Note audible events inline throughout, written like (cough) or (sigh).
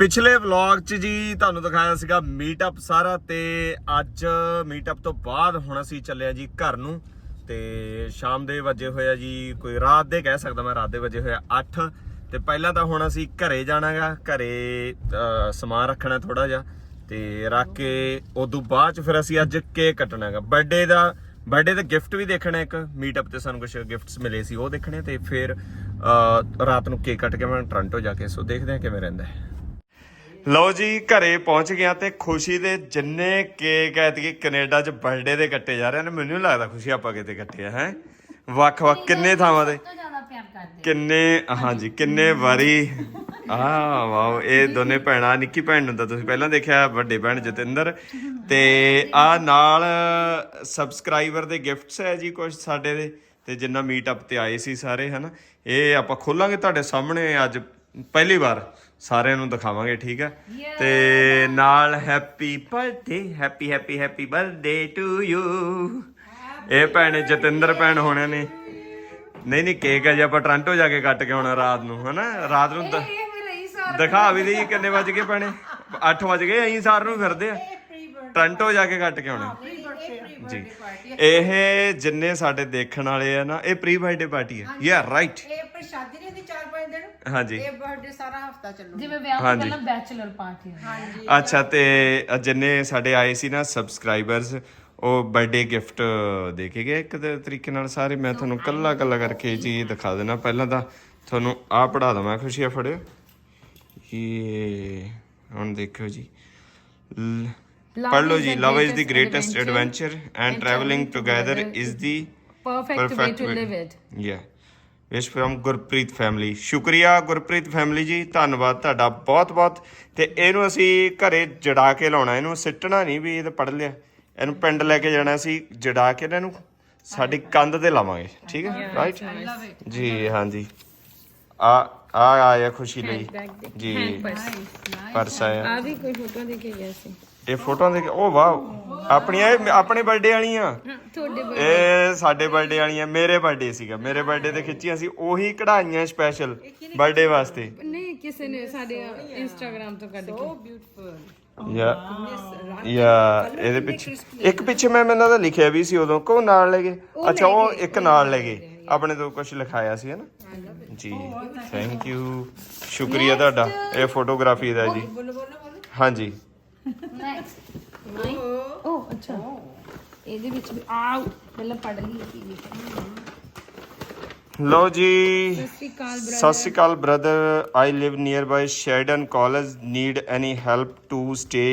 ਪਿਛਲੇ ਵਲੌਗ 'ਚ ਜੀ ਤੁਹਾਨੂੰ ਦਿਖਾਇਆ ਸੀਗਾ ਮੀਟਅਪ ਸਾਰਾ ਤੇ ਅੱਜ ਮੀਟਅਪ ਤੋਂ ਬਾਅਦ ਹੁਣ ਅਸੀਂ ਚੱਲਿਆ ਜੀ ਘਰ ਨੂੰ ਤੇ ਸ਼ਾਮ ਦੇ ਵਜੇ ਹੋਇਆ ਜੀ ਕੋਈ ਰਾਤ ਦੇ ਕਹਿ ਸਕਦਾ ਮੈਂ ਰਾਤ ਦੇ ਵਜੇ ਹੋਇਆ 8 ਤੇ ਪਹਿਲਾਂ ਤਾਂ ਹੁਣ ਅਸੀਂ ਘਰੇ ਜਾਣਾਗਾ ਘਰੇ ਅਹ, ਸਮਾਨ ਰੱਖਣਾ ਥੋੜਾ ਜਿਹਾ ਤੇ ਰੱਖ ਕੇ ਉਦੋਂ ਬਾਅਦ ਚ ਫਿਰ ਅਸੀਂ ਅੱਜ ਕੇਕ ਕੱਟਣਾਗਾ। ਬਰਥਡੇ ਦਾ ਬਰਥਡੇ ਦਾ ਗਿਫਟ ਵੀ ਦੇਖਣਾ ਇੱਕ ਮੀਟਅਪ ਤੇ ਸਾਨੂੰ ਕੁਝ ਗਿਫਟਸ ਮਿਲੇ ਸੀ ਉਹ ਦੇਖਣੇ ਤੇ ਫਿਰ ਰਾਤ ਨੂੰ ਕੇਕ ਕੱਟ ਕੇ ਮੈਂ ਟੋਰਾਂਟੋ ਜਾ ਕੇ ਸੋ ਦੇਖਦੇ ਹਾਂ ਕਿਵੇਂ ਰਹਿੰਦਾ ਹੈ। ਲਓ ਜੀ ਘਰੇ ਪਹੁੰਚ ਗਿਆ ਤੇ ਖੁਸ਼ੀ ਦੇ ਜਿੰਨੇ ਕੇਕ ਐਤਕੀ ਕੈਨੇਡਾ 'ਚ ਬਰਥਡੇ ਦੇ ਕੱਟੇ ਜਾ ਰਹੇ ਨੇ ਮੈਨੂੰ ਨੀ ਲੱਗਦਾ ਖੁਸ਼ੀ ਆਪਾਂ ਕਿਤੇ ਕੱਟੇ ਆ ਹੈ? ਵੱਖ ਵੱਖ ਕਿੰਨੇ ਥਾਵਾਂ ਤੇ? ਤੋਂ ਜ਼ਿਆਦਾ ਪਿਆਰ ਕਰਦੇ ਕਿੰਨੇ ਹਾਂਜੀ ਕਿੰਨੇ ਵਾਰੀ ਆ ਵਾਓ ਇਹ ਦੋਨੇ ਭੈਣਾਂ ਨਿੱਕੀ ਭੈਣ ਨੂੰ ਤਾਂ ਤੁਸੀਂ ਪਹਿਲਾਂ ਦੇਖਿਆ ਵੱਡੇ ਭੈਣ ਜਤਿੰਦਰ। ਤੇ ਆ ਨਾਲ ਸਬਸਕ੍ਰਾਈਬਰ ਦੇ ਗਿਫਟਸ ਹੈ ਜੀ ਕੁਝ ਸਾਡੇ ਦੇ ਤੇ ਜਿੰਨਾ ਮੀਟਅਪ ਤੇ ਆਏ ਸੀ ਸਾਰੇ ਹਨਾ? ਇਹ ਆਪਾਂ ਖੋਲਾਂਗੇ ਤੁਹਾਡੇ ਸਾਹਮਣੇ ਅੱਜ ਪਹਿਲੀ ਵਾਰ। ਸਾਰਿਆਂ ਨੂੰ ਦਿਖਾਵਾਂਗੇ ਠੀਕ ਹੈ? ਤੇ ਨਾਲ happy birthday happy happy happy birthday to you ਇਹ ਭੈਣ ਜਤਿੰਦਰ ਭੈਣ ਹੋਣੇ ਨੇ। ਨਹੀਂ ਨਹੀਂ ਕੇਕ ਅਜੇ ਆਪਾਂ ਟ੍ਰਾਂਟੋ ਜਾ ਕੇ ਕੱਟ ਕੇ ਆਉਣਾ ਰਾਤ ਨੂੰ ਹਨਾ? ਰਾਤ ਨੂੰ ਦ- ਦਿਖਾ ਵੀ ਦੇ ਕਿੰਨੇ ਵਜ ਗਏ ਭੈਣੇ। 8 ਵਜ ਗਏ ਅਸੀਂ ਸਾਰ ਨੂੰ ਫਿਰਦੇ ਆ। ਟ੍ਰਾਂਟੋ ਜਾ ਕੇ ਕੱਟ ਕੇ ਆਉਣਾ। ਜੀ ਇਹ ਜਿੰਨੇ ਸਾਡੇ ਦੇਖਣ ਵਾਲੇ ਆ ਨਾ ਇਹ ਪ੍ਰੀ ਬਰਥਡੇ ਪਾਰਟੀ ਹੈ ਯਾ ਰਾਈਟ ਇਹ ਪ੍ਰਸ਼ਾਦੀ ਨੇ ਦੀ 4-5 ਦਿਨ। ਹਾਂਜੀ। ਇਹ ਬਰਥਡੇ ਸਾਰਾ ਹਫਤਾ ਚੱਲੂ ਜਿਵੇਂ ਵਿਆਹ ਤੋਂ ਹਾਂਜੀ। ਪਹਿਲਾਂ ਬੈਚਲਰ ਪਾਰਟੀ ਹਾਂਜੀ। ਅੱਛਾ ਤੇ ਜਿੰਨੇ ਸਾਡੇ ਆਏ ਸੀ ਨਾ ਸਬਸਕ੍ਰਾਈਬਰਸ ਉਹ ਬਰਥਡੇ ਗਿਫਟ ਦੇ ਕੇ ਗਏ ਇੱਕ ਤਰੀਕੇ ਨਾਲ ਸਾਰੇ। ਮੈਂ ਤੁਹਾਨੂੰ ਕੱਲਾ ਕੱਲਾ ਕਰਕੇ ਚੀਜ਼ ਦਿਖਾ ਦੇਣਾ। ਪਹਿਲਾਂ ਤਾਂ ਤੁਹਾਨੂੰ ਆਹ ਪੜਾ ਦਵਾਂ ਖੁਸ਼ੀਆ ਫੜਿਓ। ਇਹ ਹੁਣ ਦੇਖੋ ਜੀ। ਲ- ਪੜ੍ਹ ਲਓ ਜੀ love is the greatest adventure and travelling together is the perfect way to live it ਯਾ ਵਿਸ਼ ਫਰਮ ਗੁਰਪ੍ਰੀਤ ਫੈਮਿਲੀ ਸ਼ੁਕਰੀਆ ਗੁਰਪ੍ਰੀਤ ਫੈਮਿਲੀ ਜੀ ਧੰਨਵਾਦ ਤੁਹਾਡਾ ਬਹੁਤ ਬਹੁਤ ਤੇ ਇਹਨੂੰ ਅਸੀਂ ਘਰੇ ਜੜਾ ਕੇ ਲਾਉਣਾ। ਇਹਨੂੰ ਸਿੱਟਣਾ ਨਹੀਂ ਵੀ ਇਹ ਤਾਂ ਪੜ ਲਿਆ। ਇਹਨੂੰ ਪਿੰਡ ਲੈ ਕੇ ਜਾਣਾ ਸੀ। ਜੜਾ ਕੇ ਨਾ ਇਹਨੂੰ ਸਾਡੀ ਕੰਧ ਤੇ ਲਾਵਾਂਗੇ। ਠੀਕ ਹੈ? ਰਾਈਟ ਜੀ ਹਾਂਜੀ। ਆ ਆ ਆਇਆ ਖੁਸ਼ੀ ਲਈ। ਜੀ। ਪਰਸ ਆਇਆ। ਆ ਵੀ ਕੋਈ ਫੋਟੋ ਦੇ ਕੇ ਗਿਆ ਸੀ? ਇਹ ਫੋਟੋਆਂ ਦੇ ਉਹ ਵਾਓ ਆਪਣੀਆਂ ਇਹ ਆਪਣੇ ਬਰਥਡੇ ਵਾਲੀਆਂ। ਤੁਹਾਡੇ ਇਹ ਸਾਡੇ ਬਰਥਡੇ ਵਾਲੀਆਂ ਮੇਰੇ ਬਰਥਡੇ ਸੀਗਾ। ਮੇਰੇ ਬਰਥਡੇ ਤੇ ਖਿੱਚੀਆਂ ਸੀ ਉਹੀ ਕਢਾਈਆਂ ਸਪੈਸ਼ਲ ਬਰਥਡੇ ਵਾਸਤੇ। ਨਹੀਂ ਕਿਸੇ ਨੇ ਸਾਡੇ ਇੰਸਟਾਗ੍ਰam ਤੋਂ ਕੱਢ ਕੇ। ਬਿਊਟੀਫੁਲ ਯਾ ਯਾ ਇਹਦੇ ਪਿੱਛੇ ਇੱਕ ਪਿੱਛੇ ਮੈਂ ਮੈਨੂੰ ਦਾ ਲਿਖਿਆ ਵੀ ਸੀ ਉਦੋਂ ਕੋ ਨਾਲ ਲੈ ਗਏ? ਅੱਛਾ ਉਹ ਇੱਕ ਨਾਲ ਲੈ ਗਏ। ਆਪਣੇ ਤੋਂ ਕੁਝ ਲਿਖਾਇਆ ਸੀ ਹਨਾ? ਜੀ ਥੈਂਕ ਯੂ ਸ਼ੁਕਰੀਆ ਤੁਹਾਡਾ ਇਹ ਫੋਟੋਗ੍ਰਾਫੀ ਦਾ ਜੀ। ਹਾਂਜੀ। ਨੈਕਸਟ ਉਹ ਅੱਛਾ। ਇਹਦੇ ਵਿੱਚ ਵੀ ਆਉ ਪਹਿਲਾਂ ਪੜ ਲਈ ਕੀ ਲਿਖਿਆ ਲੋ ਜੀ। ਸ੍ਰੀ ਅਕਾਲ ਸਤਿ ਸ਼੍ਰੀ ਅਕਾਲ brother I live near by Sheridan college need any help to stay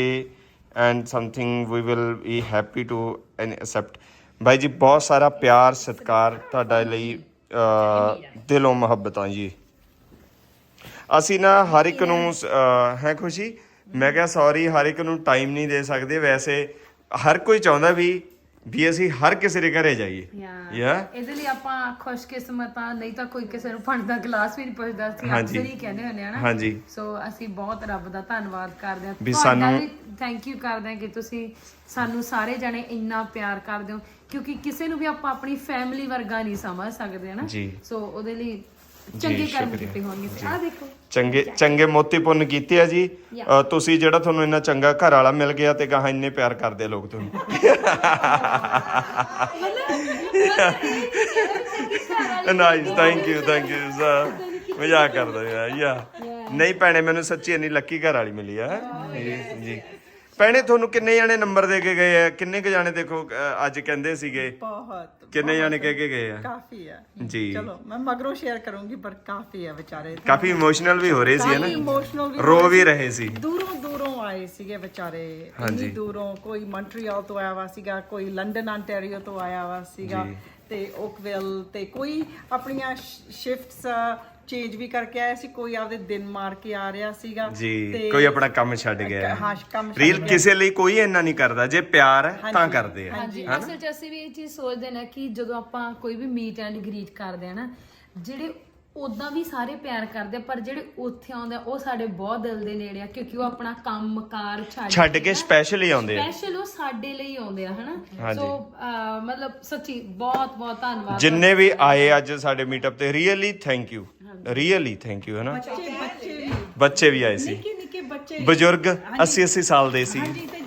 and something we will be happy to accept bye ਜੀ ਬਹੁਤ ਸਾਰਾ ਪਿਆਰ ਸਤਿਕਾਰ ਤੁਹਾਡਾ ਲਈ ਦਿਲੋਂ ਮੁਹੱਬਤਾਂ ਜੀ। ਅਸੀਂ ਨਾ ਹਰ ਇੱਕ ਨੂੰ ਹੈ ਖੁਸ਼ੀ? ਮੈਂ ਕਿਹਾ ਸੌਰੀ ਹਰ ਇੱਕ ਨੂੰ ਟਾਈਮ ਨਹੀਂ ਦੇ ਸਕਦੇ। ਵੈਸੇ ਹਰ ਕੋਈ ਚਾਹੁੰਦਾ ਵੀ ਵੀ ਅਸੀਂ ਹਰ ਕਿਸੇ ਦੇ ਘਰੇ ਜਾਈਏ। ਯਾ ਇਹਦੇ ਲਈ ਆਪਾਂ ਖੁਸ਼ਕਿਸਮਤ ਨਹੀਂ ਤਾਂ ਕੋਈ ਕਿਸੇ ਨੂੰ ਪਾਣੀ ਦਾ ਗਲਾਸ ਵੀ ਨਹੀਂ ਪੁੱਛਦਾ। ਸੀ। ਅਕਸਰ ਹੀ ਕਹਿੰਦੇ ਹੁੰਦੇ ਆ ਨਾ। ਹਾਂਜੀ। ਸੋ ਅਸੀਂ ਬਹੁਤ ਰੱਬ ਦਾ ਧੰਨਵਾਦ ਕਰਦੇ ਹਾਂ। ਵੀ ਸਾਨੂੰ- ਥੈਂਕ ਯੂ ਕਰਦੇ ਹਾਂ ਕਿ ਤੁਸੀਂ ਸਾਨੂੰ ਸਾਰੇ ਜਣੇ ਇੰਨਾ ਪਿਆਰ ਕਰਦੇ ਹੋ। ਕਿਉਂਕਿ ਕਿਸੇ ਨੂੰ ਵੀ ਆਪਾਂ ਆਪਣੀ ਫੈਮਿਲੀ ਵਰਗਾ ਨਹੀਂ ਸਮਝ ਸਕਦੇ ਨਾ। ਸੋ ਉਹਦੇ ਲਈ ਚੰਗੇ ਕਰਮ ਸ਼ੁਕਰੀਆ। ਕੀਤੇ ਹੋਣਗੇ ਆ ਦੇਖੋ। ਚੰਗੇ ਚੰਗੇ ਮੋਤੀ ਪੁੰਨ ਕੀਤੇ ਆ ਜੀ। ਅ, ਤੁਸੀਂ ਜਿਹੜਾ ਤੁਹਾਨੂੰ ਇੰਨਾ ਚੰਗਾ ਘਰ ਵਾਲਾ ਮਿਲ ਗਿਆ ਤੇ ਗਾਹਾਂ ਇੰਨੇ ਪਿਆਰ ਕਰਦੇ ਆ ਲੋਕ ਤੁਹਾਨੂੰ। Nice thank you thank you sir ਮਜ਼ਾਕ ਕਰਦਾ ਯਾਰ ਯਾ। ਨਹੀਂ ਭੈਣੇ ਮੈਨੂੰ ਸੱਚੀ ਇੰਨੀ ਲੱਕੀ ਘਰ ਵਾਲੀ ਮਿਲੀ ਆ। ਜੀ। ਭੈਣੇ ਤੁਹਾਨੂੰ ਕਿੰਨੇ ਜਾਣੇ ਨੰਬਰ ਦੇ ਕੇ ਗਏ ਆ? ਕਿੰਨੇ ਕੁ ਜਾਣੇ ਦੇਖੋ ਅ, ਅੱਜ ਕਹਿੰਦੇ ਸੀਗੇ? ਬਹੁਤ ਕਿੰਨੇ ਜਾਣੇ ਕਹਿ ਕੇ ਗਏ ਆ? ਕਾਫੀ ਹੈ ਜੀ। ਚਲੋ ਮੈਂ ਮਗਰੋਂ ਸ਼ੇਅਰ ਕਰੂੰਗੀ ਪਰ ਕਾਫੀ ਹੈ ਵਿਚਾਰੇ। ਕਾਫੀ ਇਮੋਸ਼ਨਲ ਵੀ ਹੋ ਰਹੇ ਸੀ ਹੈ ਨਾ? ਇਮੋਸ਼ਨਲ ਵੀ ਰੋ ਵੀ ਰਹੇ ਸੀ। ਦੂਰੋਂ ਦੂਰੋਂ ਆਏ ਸੀਗੇ ਵਿਚਾਰੇ। ਇੰਨੀ ਦੂਰੋਂ ਕੋਈ ਮੌਂਟਰੀਅਲ ਤੋਂ ਆਇਆ ਵਾ ਸੀਗਾ ਕੋਈ ਲੰਡਨ ਆਂਟੈਰੀਓ ਤੋਂ ਆਇਆ ਵਾ ਸੀਗਾ ਤੇ ਓਕਵਿਲ ਤੇ ਕੋਈ ਆਪਣੀਆਂ ਸ਼ਿਫਟਸ ਚੇਂਜ ਵੀ ਕਰਕੇ ਆਇਆ ਸੀ ਕੋਈ ਆਪਦੇ ਦਿਨ ਮਾਰ ਕੇ ਆ ਰਿਹਾ ਸੀਗਾ ਜੀ ਕੋਈ ਆਪਣਾ ਕੰਮ ਛੱਡ ਗਿਆ। ਹਾਂ ਕੰਮ ਛੱਡ ਰੀਲ ਕਿਸੇ ਲਈ ਕੋਈ ਇੰਨਾ ਨਹੀਂ ਕਰਦਾ ਜੇ ਪਿਆਰ ਹੈ ਤਾਂ ਕਰਦੇ ਆ। ਹਾਂਜੀ ਅਸਲ 'ਚ ਅਸੀਂ ਵੀ ਇਹ ਚੀਜ਼ ਸੋਚਦੇ ਨੇ ਕਿ ਜਦੋਂ ਆਪਾਂ ਕੋਈ ਵੀ ਮੀਟ ਐਂਡ ਗ੍ਰੀਟ ਕਰਦੇ ਆ ਨਾ ਜਿਹੜੇ ਉਦਾਂ ਵੀ ਸਾਰੇ ਪਿਆਰ ਕਰਦੇ ਆ, ਪਰ ਜਿਹੜੇ ਉੱਥੇ ਆਉਂਦੇ ਆ ਉਹ ਸਾਡੇ ਬਹੁਤ ਦਿਲ ਦੇ ਨੇੜੇ ਆ ਕਿਉਂਕਿ ਉਹ ਆਪਣਾ ਕੰਮ ਕਾਰ ਛੱਡ ਛੱਡ ਕੇ ਸਪੈਸ਼ਲ ਹੀ ਆਉਂਦੇ ਆ। ਸਪੈਸ਼ਲ ਉਹ ਸਾਡੇ ਲਈ ਆਉਂਦੇ ਆ ਹਨਾ? ਸੋ ਅਹ, ਮਤਲਬ ਸੱਚੀ ਬਹੁਤ ਬਹੁਤ ਧੰਨਵਾਦ। ਜਿੰਨੇ ਵੀ ਆਏ ਅੱਜ ਸਾਡੇ ਮੀਟਅਪ ਤੇ really thank you really thank you ਹੈ ਨਾ ਬੱਚੇ ਬੱਚੇ ਵੀ ਬੱਚੇ ਵੀ ਆਏ ਸੀ। ਨਿੱਕੇ ਨਿੱਕੇ ਬੱਚੇ। ਬੱਚੇ ਬਜ਼ੁਰਗ 80 80 ਸਾਲ ਦੇ ਸੀ। ਹਾਂਜੀ ਤੋਂ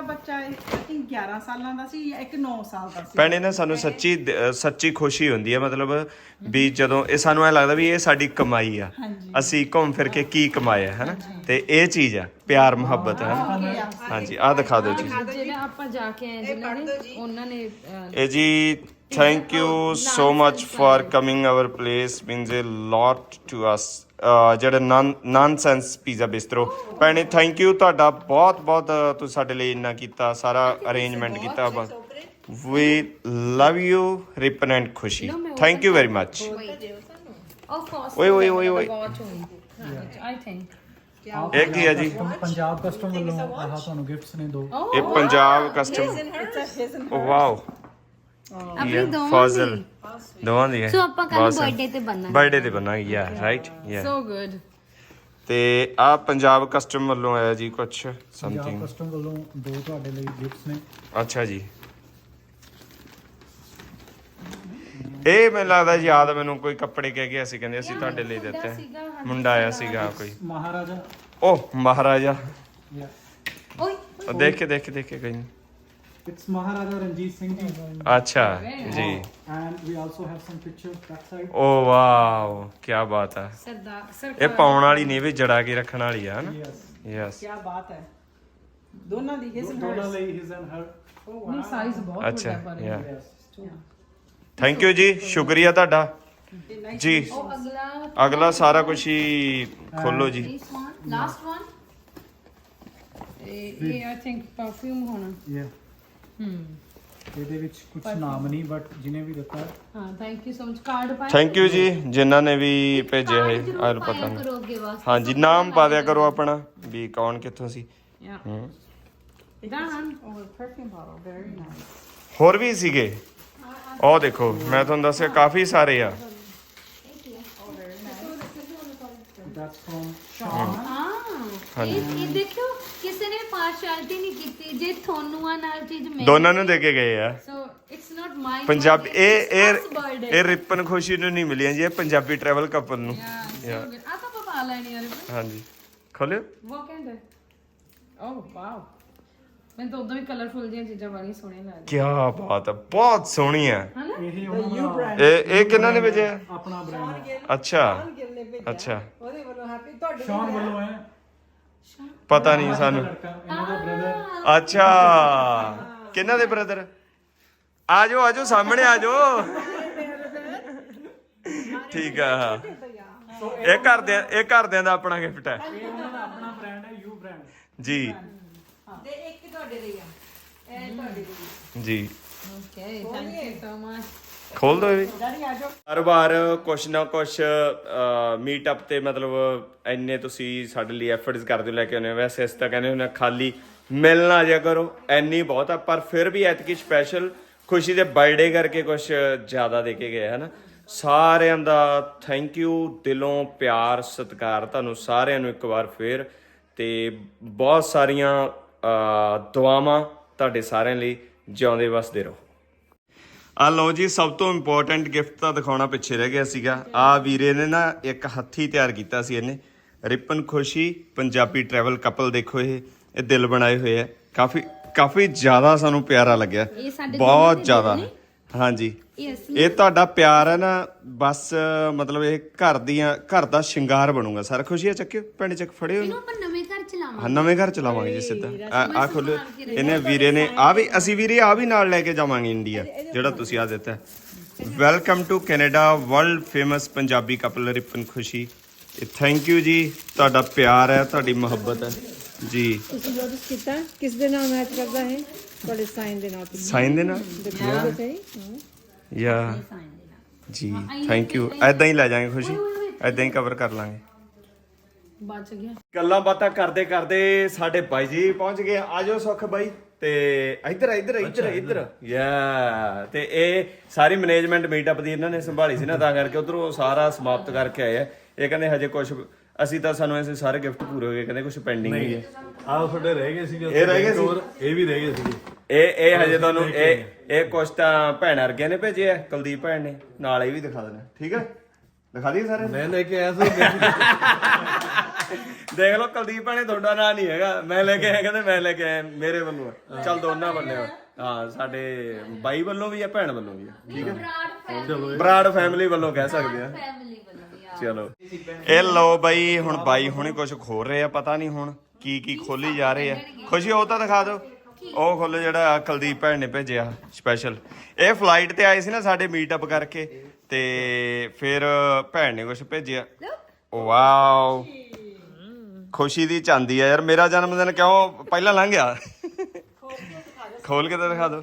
ਛੋਟਾ ਬੱਚਾ ਹੈ I think 11 ਸਾਲਾਂ ਦਾ ਸੀ ਇੱਕ 9 ਸਾਲ ਦਾ ਸੀ। ਭੈਣੇ ਨਾ ਸਾਨੂੰ ਸੱਚੀ ਦ- ਸੱਚੀ ਖੁਸ਼ੀ ਹੁੰਦੀ ਹੈ ਮਤਲਬ ਵੀ ਜਦੋਂ ਇਹ ਸਾਨੂੰ ਐ ਲੱਗਦਾ ਵੀ ਇਹ ਸਾਡੀ ਕਮਾਈ ਆ। ਅਸੀਂ ਘੁੰਮ ਫਿਰ ਕੇ ਕੀ ਕਮਾਇਆ ਹੈ ਨਾ ਤੇ ਇਹ ਚੀਜ਼ ਆ ਪਿਆਰ ਮੁਹੱਬਤ ਹੈ ਨਾ ਹਾਂਜੀ। ਆਹ ਦਿਖਾ ਦਿਓ ਜੀ। ਜਿਹੜਾ ਆਪਾਂ ਜਾ ਕੇ ਆਏ ਜਿਨ੍ਹਾਂ ਨੇ ਉਹਨਾਂ ਨੇ ਅਹ, ਇਹ ਜੀ thank you so much for coming our place means a lot to us ਜਿਹੜਾ ਨੌਨਸੈਂਸ ਪੀਜ਼ਾ ਬਿਸਟਰੋ ਭੈਣੇ ਥੈਂਕ ਯੂ ਤੁਹਾਡਾ ਬਹੁਤ ਬਹੁਤ ਤੁਸੀਂ ਸਾਡੇ ਲਈ ਇੰਨਾ ਕੀਤਾ ਸਾਰਾ ਅਰੇਂਜਮੈਂਟ ਕੀਤਾ। ਬਸ we love you Ripan and Khushi. Thank you very much ਓਏ, ਓਏ, ਓਏ, ਓਏ। I think ਇਹ ਕੀ ਹੈ ਜੀ? ਪੰਜਾਬ ਕਸਟਮ ਵੱਲੋਂ ਆਹ ਤੁਹਾਨੂੰ ਗਿਫਟਸ ਨੇ ਦੋ। oh ਇਹ ਪੰਜਾਬ ਕਸਟਮ ਵਾਓ ਆਪਣੀ ਦੋਵਾਂ ਫਾਜ਼ਲ। ਦੀ। ਦੋਵਾਂ ਦੀ ਹੈ। ਸੋ ਆਪਾਂ ਕੱਲ ਬਰਥਡੇ ਤੇ ਬੰਨਾਂਗੇ ਬਰਥਡੇ ਤੇ ਬਣਾਂਗੇ ਯਾ ਰਾਈਟ ਯਾ so good. ਤੇ ਆ ਪੰਜਾਬ ਕਸਟਮ ਵੱਲੋਂ ਆਇਆ ਜੀ ਕੁਝ ਪੰਜਾਬ ਸਮਥਿੰਗ ਕਸਟਮ ਵੱਲੋਂ ਦੋ ਤੁਹਾਡੇ ਲਈ ਗਿਫਟਸ ਨੇ। ਅੱਛਾ ਜੀ। ਇਹ ਮੈਨੂੰ ਲੱਗਦਾ ਯਾਦ ਮੈਨੂੰ ਕੋਈ ਕੱਪੜੇ ਕਹਿ ਗਿਆ ਸੀ ਕਹਿੰਦੇ ਅਸੀਂ ਤੁਹਾਡੇ ਲਈ ਦਿੱਤੇ। ਮੁੰਡਾ ਆਇਆ ਸੀਗਾ। ਕੋਈ। ਮਹਾਰਾਜਾ। ਓਹ ਮਹਾਰਾਜਾ। ਯਾ ਓਏ ਦੇਖ ਕੇ ਦੇਖ ਕੇ ਦੇਖ ਕੇ ਗਈ ਇਟਸ ਮਹਾਰਾਜਾ ਰਣਜੀਤ ਸਿੰਘ ਜੀ ਅੱਛਾ ਜੀ and we also have some pictures back side oh wow ਕੀ ਬਾਤ ਹੈ ਸਰਦਾਰ ਸਰ ਇਹ ਪਾਉਣ ਵਾਲੀ ਨਹੀਂ ਵੀ ਜੜਾ ਕੇ ਰੱਖਣ ਵਾਲੀ ਆ ਹਨਾ ਯੈਸ ਯੈਸ ਕੀ ਬਾਤ ਹੈ ਦੋਨਾਂ ਦੀ ਹਿਸ ਐਂਡ ਦੋਨਾਂ ਲਈ ਹਿਸ ਐਂਡ ਹਰ ਨਹੀਂ ਸਾਈਜ਼ ਬਹੁਤ ਅੱਛਾ ਵੱਡਾ ਪਰ ਯਾ ਯੈਸ ਥੈਂਕ ਯੂ ਜੀ ਸ਼ੁਕਰੀਆ ਤੁਹਾਡਾ ਜੀ ਉਹ ਅਗਲਾ ਅਗਲਾ ਸਾਰਾ ਕੁਝ ਹੀ ਖੋਲੋ ਜੀ this one. Last one. ਇਹ ਇਹ ਆਈ ਥਿੰਕ ਪਰਫਿਊਮ ਹੋਣਾ ਯਾ ਇਹਦੇ ਵਿੱਚ ਕੁਝ ਨਾਮ ਨਹੀਂ ਬਟ ਜਿਹਨੇ ਵੀ ਦਿੱਤਾ। ਹਾਂ thank you so much card ਪਾਇਆ ਥੈਂਕ ਯੂ ਜੀ ਜਿਨ੍ਹਾਂ ਨੇ ਵੀ ਭੇਜਿਆ ਹੈ ਪਾਇਆ ਪਤਾ ਨਹੀਂ ਕਰੋ ਅੱਗੇ ਵਾਸਤੇ ਹਾਂਜੀ ਨਾਮ ਪਾ ਦਿਆ ਕਰੋ ਆਪਣਾ ਵੀ ਕੌਣ ਕਿੱਥੋਂ ਸੀ। Oh, a perfume bottle, very nice. ਹੋਰ ਵੀ ਸੀਗੇ? ਉਹ ਦੇਖੋ ਮੈਂ ਤੁਹਾਨੂੰ ਦੱਸਿਆ ਕਾਫੀ ਸਾਰੇ ਆ। ਦੈਟਸ ਫਰਮ ਹਾਂ। ਇਹ ਇਹ ਦੇਖਿਓ। ਪਾਰਸ਼ੈਲਿਟੀ ਨਹੀਂ ਕੀਤੀ ਜੇ ਤੁਹਾਨੂੰ ਆ ਨਾਲ ਚੀਜ਼ ਮਿਲ। ਦੋਨਾਂ ਨੂੰ ਦੇ ਕੇ ਗਏ ਆ। ਸੋ ਇਟਸ ਨਾਟ ਮਾਈ ਪੰਜਾਬ ਇਹ ਇਹ ਇਹ ਰਿਪਨ ਖੁਸ਼ੀ ਨੂੰ ਨਹੀਂ ਮਿਲੀਆਂ ਜੀ ਇਹ ਪੰਜਾਬੀ ਟਰੈਵਲ ਕਪਲ ਨੂੰ। ਆ ਤਾਂ ਆਪਾਂ ਪਾ ਲੈਣੀ ਯਾਰ ਹਾਂਜੀ। ਖੋਲਿਓ। ਉਹ ਕਹਿੰਦਾ ਓ ਵਾਓ ਮੈਨੂੰ ਤਾਂ ਉਦੋਂ ਵੀ ਕਲਰਫੁਲ ਜਿਹੀਆਂ ਚੀਜ਼ਾਂ ਬੜੀਆਂ ਸੋਹਣੀਆਂ ਲੱਗਦੀਆਂ। ਕੀ ਬਾਤ ਹੈ ਬਹੁਤ ਸੋਹਣੀ ਹੈ ਇਹ ਉਹਨਾਂ ਇਹ ਇਹ ਕਿੰਨਾ ਨੇ ਭੇਜਿਆ? ਆਪਣਾ ਬ੍ਰਾਂਡ ਅੱਛਾ। ਅੱਛਾ। ਉਹਦੇ ਵੱਲੋਂ ਹੈਪੀ ਤੁਹਾਡੇ ਸ਼ੌਨ ਵੱਲੋਂ ਹੈ। ਪਤਾ ਨਹੀਂ ਸਾਨੂੰ। ਲੜਕਾ ਇਹਨਾਂ ਦਾ ਬ੍ਰਦਰ ਅੱਛਾ। ਕਿਹਨਾਂ ਦੇ ਬ੍ਰਦਰ ਆਜੋ ਆਜੋ ਸਾਹਮਣੇ ਆਜੋ। ਠੀਕ ਆ ਇਹ ਘਰਦਿਆਂ ਇਹ ਘਰਦਿਆਂ ਦਾ ਆਪਣਾ ਗਿਫਟ ਹੈ। ਇਹ ਉਹਨਾਂ ਦਾ ਆਪਣਾ ਬ੍ਰਾਂਡ ਹੈ ਯੂ ਬ੍ਰਾਂਡ ਜੀ। ਤੇ ਇੱਕ ਤੁਹਾਡੇ ਲਈ ਆ। ਇਹ ਤੁਹਾਡੇ ਲਈ ਜੀ। Okay thank you so much ਖੋਲ ਦੋ ਇਹ ਵੀ। ਹਰ ਵਾਰ ਕੁਛ ਨਾ ਕੁਛ ਮੀਟ ਅਪ ਤੇ ਮਤਲਬ ਇੰਨੇ ਤੁਸੀਂ ਸਾਡੇ ਲਈ ਐਫਰਟਸ ਕਰਦੇ ਹੋ ਲੈ ਕੇ ਆਉਂਦੇ ਹੋ। ਵੈਸੇ ਅਸੀਂ ਤਾਂ ਕਹਿੰਦੇ ਹੁੰਦੇ ਹਾਂ ਖਾਲੀ ਮਿਲਣ ਆ ਜਾ ਕਰੋ ਐਨੀ ਬਹੁਤ ਆ ਪਰ ਫਿਰ ਵੀ ਐਤਕੀ ਸਪੈਸ਼ਲ ਖੁਸ਼ੀ ਦੇ ਬਰਥਡੇ ਕਰਕੇ ਕੁਛ ਜ਼ਿਆਦਾ ਦੇ ਕੇ ਗਏ ਹਨਾ। ਸਾਰਿਆਂ ਦਾ ਥੈਂਕ ਯੂ ਦਿਲੋਂ ਪਿਆਰ ਸਤਿਕਾਰ ਤੁਹਾਨੂੰ ਸਾਰਿਆਂ ਨੂੰ ਇੱਕ ਵਾਰ ਫੇਰ। ਤੇ ਬਹੁਤ ਸਾਰੀਆਂ ਦੁਆਵਾਂ ਤੁਹਾਡੇ ਸਾਰਿਆਂ ਲਈ ਜਿਉਂਦੇ ਵਸਦੇ ਰਹੋ। ਆ ਲਓ ਜੀ ਸਭ ਤੋਂ ਇੰਪੋਰਟੈਂਟ ਗਿਫਟ ਤਾਂ ਦਿਖਾਉਣਾ ਪਿੱਛੇ ਰਹਿ ਗਿਆ ਸੀਗਾ। ਆ ਵੀਰੇ ਨੇ ਨਾ ਇੱਕ ਹੱਥੀ ਤਿਆਰ ਕੀਤਾ ਸੀ ਇਹਨੇ। ਰਿਪਨ ਖੁਸ਼ੀ ਪੰਜਾਬੀ ਟਰੈਵਲ ਕਪਲ ਦੇਖੋ ਇਹ ਇਹ ਦਿਲ ਬਣਾਏ ਹੋਏ ਆ। ਕਾਫੀ ਕਾਫੀ ਜ਼ਿਆਦਾ ਸਾਨੂੰ ਪਿਆਰਾ ਲੱਗਿਆ। ਬਹੁਤ ਜ਼ਿਆਦਾ? ਹਾਂਜੀ। ਇਹ ਤੁਹਾਡਾ ਪਿਆਰ ਹੈ ਨਾ ਬਸ ਮਤਲਬ ਇਹ ਘਰ ਦੀਆਂ ਘਰ ਦਾ ਸ਼ਿੰਗਾਰ ਬਣੂਗਾ। ਸਾਰਾ ਖੁਸ਼ੀਆਂ ਚੱਕਿਓ ਪਿੰਡ ਚੱਕ ਫੜਿਓ। ਇਹਨੂੰ ਆਪਾਂ ਚਲਾਵਾਂਗੇ? ਹਾਂ ਨਵੇਂ ਘਰ ਚਲਾਵਾਂਗੇ ਜੀ ਸਿੱਧਾ। ਆ ਆ ਖੋਲੋ ਇਹਨੇ ਵੀਰੇ ਨੇ ਆ ਵੀ ਅਸੀਂ ਵੀਰੇ ਆ ਵੀ ਨਾਲ ਲੈ ਕੇ ਜਾਵਾਂਗੇ ਇੰਡੀਆ ਜਿਹੜਾ ਤੁਸੀਂ ਆ ਦਿੱਤਾ। Welcome to Canada world famous Punjabi couple Ripan Khushi. Thank you ਜੀ ਤੁਹਾਡਾ ਪਿਆਰ ਹੈ ਤੁਹਾਡੀ ਮੁਹੱਬਤ ਹੈ। ਜੀ। ਤੁਸੀਂ ਨੋਟਿਸ ਕੀਤਾ? ਕਿਸ ਦੇ ਨਾਲ ਮੈਚ ਕਰਦਾ ਹੈ ਤੁਹਾਡੇ ਸਾਈਨ ਦੇ ਨਾਲ ਸਾਈਨ ਦੇ ਨਾਲ? ਦਿਖਾਓ ਸਹੀ ਯਾ ਜੀ। ਥੈਂਕ ਯੂ ਐਦਾਂ ਹੀ ਲੈ ਜਾਵਾਂਗੇ ਖੁਸ਼ੀ। ਐਦਾਂ ਹੀ ਕਵਰ ਕਰ ਲਾਂਗੇ। ਬਚ ਗਿਆ। ਗੱਲਾਂ ਬਾਤਾਂ ਕਰਦੇ ਕਰਦੇ ਸਾਡੇ ਬਾਈ ਜੀ ਪਹੁੰਚ ਗਏ। ਆਜੋ ਸੁਖ ਬਾਈ। ਤੇ ਇੱਧਰ ਇੱਧਰ ਇੱਧਰ ਇੱਧਰ ਯਾ ਤੇ ਇਹ ਸਾਰੀ ਮੈਨੇਜਮੈਂਟ ਮੀਟਅਪ ਦੀ ਇਹਨਾਂ ਨੇ ਸੰਭਾਲੀ ਸੀ ਨਾ ਤਾਂ ਕਰਕੇ ਉਧਰੋਂ ਸਾਰਾ ਸਮਾਪਤ ਕਰਕੇ ਆਏ ਆ। ਇਹ ਕਹਿੰਦੇ ਹਜੇ ਕੁਝ ਅਸੀਂ ਤਾਂ ਸਾਨੂੰ ਐਸੇ ਸਾਰੇ ਗਿਫਟ ਪੂਰੇ ਹੋ ਗਏ ਕਹਿੰਦੇ ਕੁਝ ਪੈਂਡਿੰਗ ਹੀ ਹੈ ਆਹ ਤੁਹਾਡੇ ਰਹਿ ਗਏ ਸੀਗੇ ਇਹ ਰਹਿ ਗਏ ਸੀ? ਇਹ ਵੀ ਰਹਿ ਗਏ ਸੀਗੇ। ਇਹ ਇਹ ਹਜੇ ਤੁਹਾਨੂੰ ਇਹ ਇਹ ਕੁਝ ਤਾਂ ਭੈਣ ਵਰਗਿਆਂ ਨੇ ਭੇਜੇ ਆ ਕੁਲਦੀਪ ਭੈਣ ਨੇ ਨਾਲ ਇਹ ਵੀ ਦਿਖਾ ਦੇਣਾ। ਠੀਕ ਹੈ ਦਿਖਾ ਦਈਏ ਸਾਰੇ? ਮੈਂ ਲੈ ਕੇ ਆਇਆ ਸੀ ਦੇਖ ਲਓ ਕੁਲਦੀਪ ਭੈਣੇ ਤੁਹਾਡਾ ਨਾਂ ਨਹੀਂ ਹੈਗਾ। ਮੈਂ ਲੈ ਕੇ ਆਇਆ ਕਹਿੰਦੇ ਮੈਂ ਲੈ ਕੇ ਆਇਆ ਮੇਰੇ ਵੱਲੋਂ ਆ। ਚੱਲ ਦੋਨਾਂ ਵੱਲੋਂ ਆ। ਹਾਂ ਸਾਡੇ ਬਾਈ ਵੱਲੋਂ ਵੀ ਆ ਭੈਣ ਵੱਲੋਂ ਵੀ ਆ। ਠੀਕ ਹੈ। ਬਰਾੜ ਬਰਾੜ ਫੈਮਿਲੀ ਵੱਲੋਂ ਕਹਿ ਸਕਦੇ ਆ। ਫੈਮਿਲੀ ਵੱਲੋਂ ਵੀ ਆ। ਚਲੋ। ਇਹ ਲਓ ਬਾਈ ਹੁਣ ਬਾਈ ਹੁਣੇ ਕੁਝ ਖੋਲ ਰਹੇ ਆ ਪਤਾ ਨਹੀਂ ਹੁਣ ਕੀ ਕੀ ਖੋਲੀ ਜਾ ਰਹੇ ਆ। ਖੁਸ਼ੀ ਉਹ ਤਾਂ ਦਿਖਾ ਦਿਓ। ਉਹ ਖੋਲੋ ਜਿਹੜਾ ਕੁਲਦੀਪ ਭੈਣ ਨੇ ਭੇਜਿਆ ਸਪੈਸ਼ਲ ਇਹ ਫਲਾਈਟ ਤੇ ਆਏ ਸੀ ਨਾ ਸਾਡੇ ਮੀਟਅਪ ਕਰਕੇ ਤੇ ਫਿਰ ਭੈਣ ਨੇ ਕੁਝ ਭੇਜਿਆ। ਵਾਓ ਖੁਸ਼ੀ ਦੀ ਚਾਂਦੀ ਆ ਯਾਰ ਮੇਰਾ ਜਨਮ ਦਿਨ ਕਿਉਂ ਪਹਿਲਾਂ ਲੰਘ ਗਿਆ? ਖੋਲ ਕੇ ਤਾਂ ਦਿਖਾ ਦਿਓ।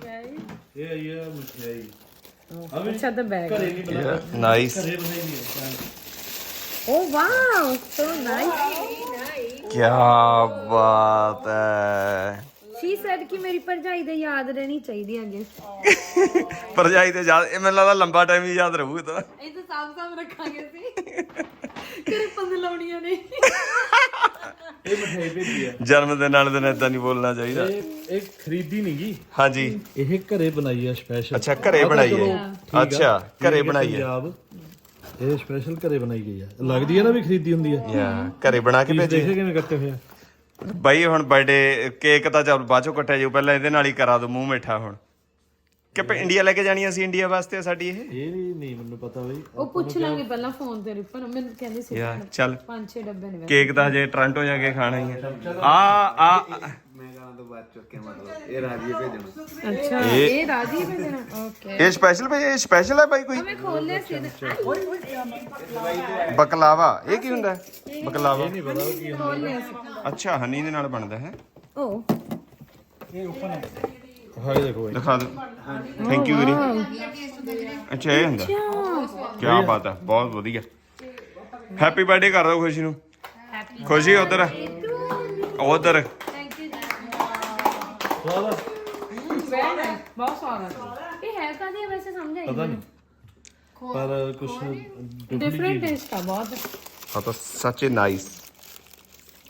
ਇਹ ਆਈ ਹੈ ਮਠਿਆਈ। ਅੱਛਾ ਤਾਂ ਬੈਗ। ਘਰੇ ਨਹੀਂ ਨਾਈਸ ਘਰੇ ਬਣਾਈ ਨਹੀਂ ਓ ਵਾਓ ਸੋ ਨਾਈਸ ਕੀ ਬਾਤ ਹੈ ਸ਼ੀ ਸੈਡ ਕਿ ਮੇਰੀ ਭਰਜਾਈ ਦੇ ਯਾਦ ਰਹਿਣੀ ਚਾਹੀਦੀ ਅੱਗੇ ਪਰਜਾਈ ਤੇ ਯਾਦ ਇਹ ਮੈਨੂੰ ਲੱਗਦਾ ਲੰਬਾ ਟਾਈਮ ਹੀ ਯਾਦ ਰਹੂ ਤਾਂ ਇਹ ਤਾਂ ਸਾਫ਼ ਸਾਫ਼ ਰੱਖਾਂਗੇ ਸੀ ਕਿਹੜੇ ਪੰਦ ਲਾਉਣੀਆਂ ਨੇ ਇਹ ਮਠਾਈ ਭੇਜੀ ਆ ਜਨਮ ਦਿਨ ਵਾਲੇ ਦਿਨ ਇਦਾਂ ਨਹੀਂ ਬੋਲਣਾ ਚਾਹੀਦਾ ਇਹ ਇਹ ਖਰੀਦੀ ਨਹੀਂ ਗੀ ਹਾਂਜੀ ਇਹ ਘਰੇ ਬਣਾਈ ਆ ਸਪੈਸ਼ਲ ਅੱਛਾ ਘਰੇ ਬਣਾਈ ਹੈ ਅੱਛਾ ਘਰੇ ਬਣਾਈ ਹੈ ਪੰਜਾਬ ਇਹ ਸਪੈਸ਼ਲ ਘਰੇ ਬਣਾਈ ਗਈ ਆ ਲੱਗਦੀ ਆ ਨਾ ਵੀ ਖਰੀਦੀ ਹੁੰਦੀ ਆ ਯਾ ਘਰੇ ਬਣਾ ਕੇ ਭੇਜੀ ਦੇਖੇ ਕਿਵੇਂ ਕੱਟੇ ਹੋਏ ਆ ਬਾਈ ਹੁਣ ਬਰਥਡੇ ਕੇਕ ਤਾਂ ਚੱਲ ਬਾਅਦ ਚੋਂ ਕੱਟਿਆ ਜਾਊ ਪਹਿਲਾਂ ਇਹਦੇ ਨਾਲ ਹੀ ਕਰਾ ਦੋ ਮੂੰਹ ਮਿੱਠਾ ਹੁਣ। ਕਿ ਆਪਾਂ ਇੰਡੀਆ ਲੈ ਕੇ ਜਾਣੀ ਅਸੀਂ ਇੰਡੀਆ ਵਾਸਤੇ ਸਾਡੀ ਇਹ? ਇਹ ਵੀ ਨਹੀਂ ਮੈਨੂੰ ਪਤਾ ਬਈ। ਉਹ ਪੁੱਛ ਲਾਂਗੇ ਪਹਿਲਾਂ ਫੋਨ ਤੇ ਰਿਪਨ ਮੈਨੂੰ ਕਹਿੰਦੇ ਸੀ ਯਾ ਚੱਲ ਪੰਜ ਛੇ ਡੱਬੇ ਨੇ ਕੇਕ ਤਾਂ ਹਜੇ ਟ੍ਰਾਂਟੋ ਜਾ ਕੇ ਖਾਣਾ ਹੀ। ਹੈ ਆ ਆ ਮੈਂ ਗਾਣਾ ਤੋਂ ਬਾਅਦ ਚੁੱਕਿਆ ਮਤਲਬ ਇਹ ਰਾਜੀ ਭੇਜਣਾ ਅੱਛਾ ਇਹ- ਹੁੰਦਾ? ਹੈ? ਬਾਤ ਹੈ ਬਹੁਤ ਵਧੀਆ। ਹੈਪੀ ਬਰਥਡੇ ਕਰ ਦਿਓ ਖੁਸ਼ੀ ਨੂੰ। ਖੁਸ਼ੀ ਉਧਰ। ਉਧਰ। ਸਵਾਦ ਆ? ਬਹੁਤ ਸਵਾਦ ਆ। ਇਹ ਹੈ ਕਾਦੀ ਵੈਸੇ ਸਮਝ ਆਈ ਪਤਾ ਨਹੀਂ। ਪਰ ਕੁਝ ਡਿਫਰੈਂਟ ਟੇਸਟ ਆ ਬਹੁਤ। ਹਾਂ ਤਾਂ ਸੱਚ ਨਾਈਸ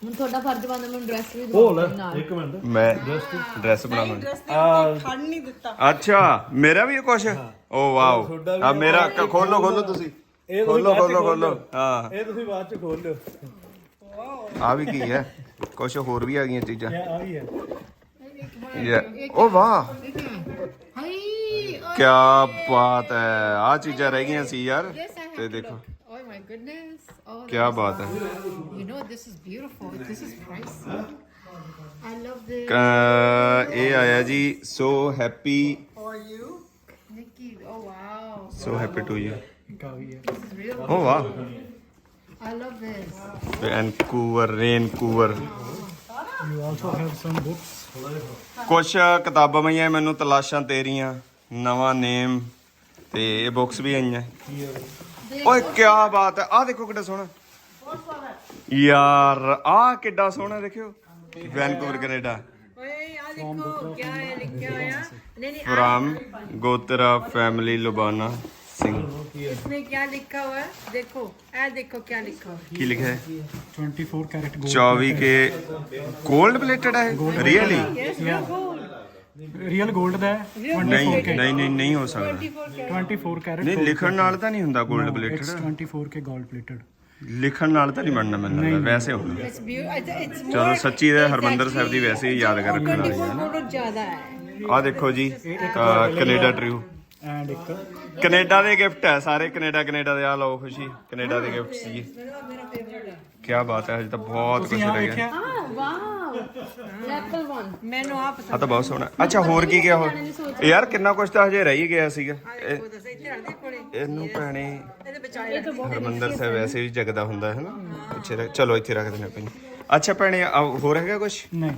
ਹੁਣ ਤੁਹਾਡਾ ਫਰਜ਼ ਬਣਦਾ ਮੈਨੂੰ ਡਰੈਸ ਵੀ ਹੋ ਦਿਵਾਓ ਲੈ ਇੱਕ ਮਿੰਟ। ਮੈਂ ਡਰੈਸ ਬਣਾਵਾਂ ਖੜ ਨਹੀਂ ਦਿੱਤਾ। ਅੱਛਾ ਮੇਰਾ ਵੀ ਕੁਛ? Oh wow. ਤੁਹਾਡਾ ਵੀ ਆ ਮੇਰਾ ਖੋਲੋ ਖੋਲੋ ਤੁਸੀਂ ਇਹ ਤੁਸੀਂ। ਖੋਲੋ ਬਾਅਦ ਚ ਖੋਲੋ ਖੋਲ। ਹਾਂ। ਇਹ ਤੁਸੀਂ ਬਾਅਦ ਚ ਖੋਲ। ਲਿਓ ਆ ਵੀ ਕੀ ਹੈ? ਕੁਛ ਹੋਰ ਵੀ ਆ ਗਈਆਂ ਚੀਜ਼ਾਂ। ਇਹ ਆ ਹੀ ਹੈ। ਯਾ ਓ ਵਾਹ ਕੀ ਬਾਤ ਹੈ ਆ ਚੀਜ਼ਾਂ ਰਹਿ ਗਈਆਂ ਸੀ ਯਾਰ ਤੇ ਦੇਖੋ Oh my goodness. Oh, ਕੀ ਬਾਤ ਹੈ you know, this is beautiful. This is pricey. I love this. ਕ- ਇਹ ਆਇਆ ਜੀ so happy for You also have some ਮੈਨੂੰ ਤਲਾਸ਼ਾਂ ਤੇਰੀਆਂ ਨਵਾਂ ਨੇਮ ਤੇ ਇਹ ਬੁੱਕਸ ਵੀ ਆਈਆਂ। ਓਏ ਕੀ ਬਾਤ ਹੈ। ਆ ਦੇਖੋ ਕਿੱਡਾ ਸੋਹਣਾ। ਯਾਰ ਆ ਕਿੱਡਾ ਸੋਹਣਾ ਦੇਖਿਓ। Vancouver Canada. From Gotra family Lubana Singh. इसमें क्या लिखा हुआ है? देखो ऐ देखो क्या लिखा हुआ है। ਕੀ ਲਿਖਿਆ ਹੈ। 24 कैरेट। गोल्ड 24 ਕੇ 골ਡ ਪਲੇਟਡ ਹੈ ਰੀਅਲੀ यस रियल ਦਾ ਨਹੀਂ ਨਹੀਂ ਨਹੀਂ ਨਹੀਂ ਹੋ ਸਕਦਾ 24 ਨਹੀਂ ਲਿਖਣ ਨਾਲ ਤਾਂ ਨਹੀਂ ਹੁੰਦਾ 골ਡ ਪਲੇਟਡ 24 ਕੇ 골ਡ ਪਲੇਟਡ ਲਿਖਣ ਨਾਲ ਤਾਂ ਨਹੀਂ ਬਣਨਾ ਮੈਨੂੰ ਲੱਗਦਾ ਵੈਸੇ ਹੁੰਦਾ ਚਲੋ ਸੱਚੀ ਦਾ ਹਰਮੰਦਰ ਸਾਹਿਬ ਦੀ ਵੈਸੇ ਯਾਦਗਾਰ ਰੱਖਣ ਵਾਲੀ ਹੈ ਆਹ ਦੇਖੋ ਜੀ ਅਹ, ਕੈਨੇਡਾ ਟ੍ਰਿਊ ਐਂਡ ਇੱਕ ਕੈਨੇਡਾ ਦੇ ਗਿਫਟ ਹੈ ਸਾਰੇ ਕੈਨੇਡਾ ਕੈਨੇਡਾ ਦੇ ਆ ਲਓ ਖੁਸ਼ੀ ਕੈਨੇਡਾ ਦੇ ਗਿਫਟ ਸੀ ਕੀ ਬਾਤ ਹੈ ਅਜੇ ਤਾਂ ਬਹੁਤ ਕੁਝ ਰਹਿ ਗਿਆ ਆ ਤਾਂ ਬਹੁਤ ਸੋਹਣਾ। ਅੱਛਾ ਹੋਰ ਕੀ ਗਿਆ ਹੋ ਯਾਰ ਕਿੰਨਾ ਕੁਝ ਤਾਂ ਹਜੇ ਰਹਿ ਗਿਆ ਸੀਗਾ। ਇਹਨੂੰ ਭੈਣੇ ਹਰਮੰਦਰ ਸਾਹਿਬ ਵੈਸੇ ਵੀ ਜਗਦਾ ਹੁੰਦਾ ਹੈ ਨਾ। ਚਲੋ ਇੱਥੇ ਰੱਖ ਦਿੰਦੇ ਆਪਾਂ ਅੱਛਾ ਭੈਣੇ ਆ ਹੋਰ ਹੈਗਾ ਕੁਝ ਨਹੀਂ।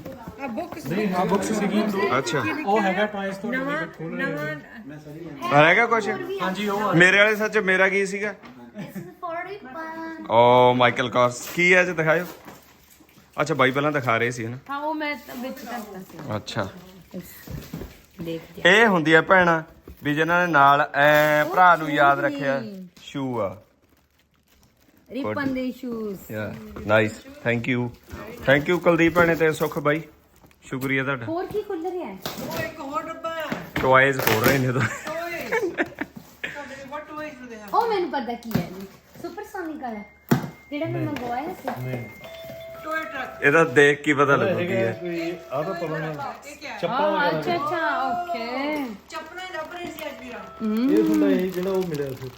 ਆ ਬੁੱਕਸ ਨਹੀਂ ਆ ਬੁక్స్ ਸੀਗੀਆਂ। ਦੋ ਅੱਛਾ। ਉਹ ਹੈਗਾ ਟਾਈਸ ਤੋਂ ਨਵਾਂ ਨਵਾਂ ਹੈਗਾ ਕੁਝ ਹਾਂਜੀ ਉਹ ਆ। ਮੇਰੇ ਵਾਲੇ ਸੱਚ ਮੇਰਾ ਕੀ ਸੀਗਾ? This is 41. Oh Michael Kors ਕੀ ਹੈ ਜੀ ਦਿਖਾਇਓ? ਅੱਛਾ ਬਾਈ ਪਹਿਲਾਂ ਦਿਖਾ ਰਹੇ ਸੀ ਹਨਾ ਹਾਂ ਉਹ ਮੈਂ ਤਾਂ ਵਿੱਚ ਕਰਤਾ ਸੀ ਅੱਛਾ। ਦੇਖ ਇਹ ਹੁੰਦੀ ਆ ਭੈਣਾ ਵੀ ਜਿਨ੍ਹਾਂ ਨੇ ਨਾਲ ਐ ਭਰਾ ਨੂੰ ਯਾਦ ਰੱਖਿਆ ਸ਼ੂ ਆ ਰਿਪਨ ਦੇ shoes ya nice thank you thank you Kuldeep ਭੈਣੇ ਤੇ ਸੁਖ ਬਾਈ। ਸ਼ੁਕਰੀਆ ਤੁਹਾਡਾ। ਹੋਰ ਕੀ ਖੁੱਲ ਰਿਹਾ ਹੈ? ਉਹ ਇੱਕ ਹੋਰ ਡੱਬਾ ਹੈ। ਟਵਾਈਜ਼ ਹੋ ਰਹੇ ਨੇ ਤਾਂ ਓਏ ਤੁਹਾਡੇ ਵਾਟ ਟੋਇਸ ਦੇ ਉਹ ਮੈਨੂੰ ਪਤਾ ਕੀ ਹੈ ਸੁਪਰ ਸੋਨਿਕ ਵਾਲਾ। ਜਿਹੜਾ ਮੈਂ ਮੰਗਵਾਇਆ ਸੀ। ਟੋਏ ਟਰੱਕ ਇਹਦਾ ਦੇਖ ਕੀ ਪਤਾ ਲੱਗੂ ਕੀ ਹੈ। ਕੋਈ ਆਹ ਤਾਂ ਪਤਾ ਨਹੀਂ। ਹਾਂ? ਅੱਛਾ ਅੱਛਾ ਓਕੇ। ਚੱਪਲਾਂ ਹੀ ਲੱਭ ਰਹੇ ਸੀ ਅੱਜ ਵੀਰਾ ਇਹ ਹੁੰਦਾ ਇਹ ਜਿਹੜਾ ਉਹ ਮਿਲਿਆ ਸੀ।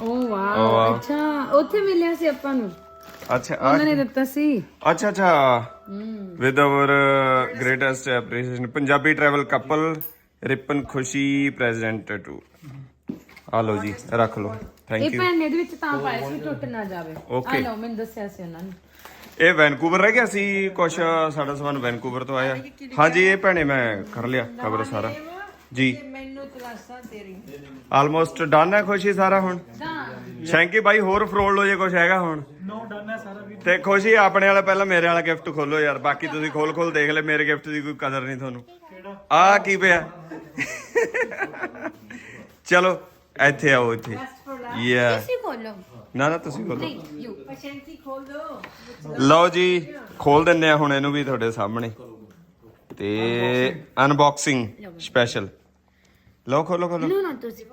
ਓ ਓ ਵਾਓ ਵਾਓ। ਅੱਛਾ ਉੱਥੇ ਮਿਲਿਆ ਸੀ ਆਪਾਂ ਨੂੰ। ਅੱਛਾ ਆ- ਉਹਨਾਂ ਨੇ ਦਿੱਤਾ ਸੀ। ਅੱਛਾ ਅੱਛਾ। With our greatest appreciation Punjabi travel couple Ripan Khushi president to ਆ ਲਓ ਜੀ ਰੱਖ ਲਓ। ਥੈਂਕ ਇਹ ਯੂ ਭੈਣ ਨੇ ਇਹਦੇ ਵਿੱਚ ਤਾਂ ਪਾਇਆ ਸੀ ਟੁੱਟ ਨਾ ਜਾਵੇ। ਆ Okay. ਲਓ ਮੈਨੂੰ ਦੱਸਿਆ ਸੀ ਉਹਨਾਂ ਨੇ। ਇਹ ਵੈਨਕੂਵਰ ਰਹਿ ਗਿਆ ਸੀ ਕੁਛ ਸਾਡਾ ਸਮਾਨ ਵੈਨਕੂਵਰ ਤੋਂ ਆਇਆ। ਹਾਂਜੀ ਇਹ ਭੈਣੇ ਮੈਂ ਕਰ ਲਿਆ ਕਵਰ ਸਾਰਾ। ਜੀ। ਮੈਨੂੰ ਤਲਾਸ਼ਾਂ ਤੇਰੀ ਆਲਮੋਸਟ ਡਨ ਹੈ ਖੁਸ਼ੀ ਸਾਰਾ ਹੁਣ? ਸ਼ੈਂਕੀ ਬਾਈ ਹੋਰ ਫਰੋਲ ਲੋ ਜੇ ਕੁਛ ਹੈਗਾ ਹੁਣ। ਨੋ ਡਨ ਹੈ ਸਾਰਾ ਵੀ। ਤੇ ਖੁਸ਼ੀ ਆਪਣੇ ਵਾਲਾ ਪਹਿਲਾਂ ਮੇਰੇ ਵਾਲਾ ਗਿਫਟ ਖੋਲੋ ਯਾਰ ਬਾਕੀ ਤੁਸੀਂ ਖੋਲ ਖੋਲ ਦੇਖ ਲੈ ਮੇਰੇ ਗਿਫਟ ਦੀ ਕੋਈ ਕਦਰ ਨਹੀਂ ਤੁਹਾਨੂੰ। ਆ ਕੀ ਪਿਆ? ਚਲੋ ਇੱਥੇ ਆਓ ਇੱਥੇ। ਯਾ ਤੁਸੀਂ ਨਾ ਨਾ ਤੁਸੀਂ ਖੋਲੋ। ਯੂ ਪਸ਼ੈਂਤੀ ਖੋਲ ਦੋ। ਲਓ ਜੀ ਖੋਲ ਦਿੰਨੇ ਆ ਹੁਣ ਇਹਨੂੰ ਵੀ ਤੁਹਾਡੇ ਸਾਹਮਣੇ। ਤੇ ਅਨਬਾਕਸਿੰਗ ਸਪੈਸ਼ਲ ਲਓ ਖੋਲੋ ਖੋਲੋ। ਨਾ ਤੁਸੀਂ।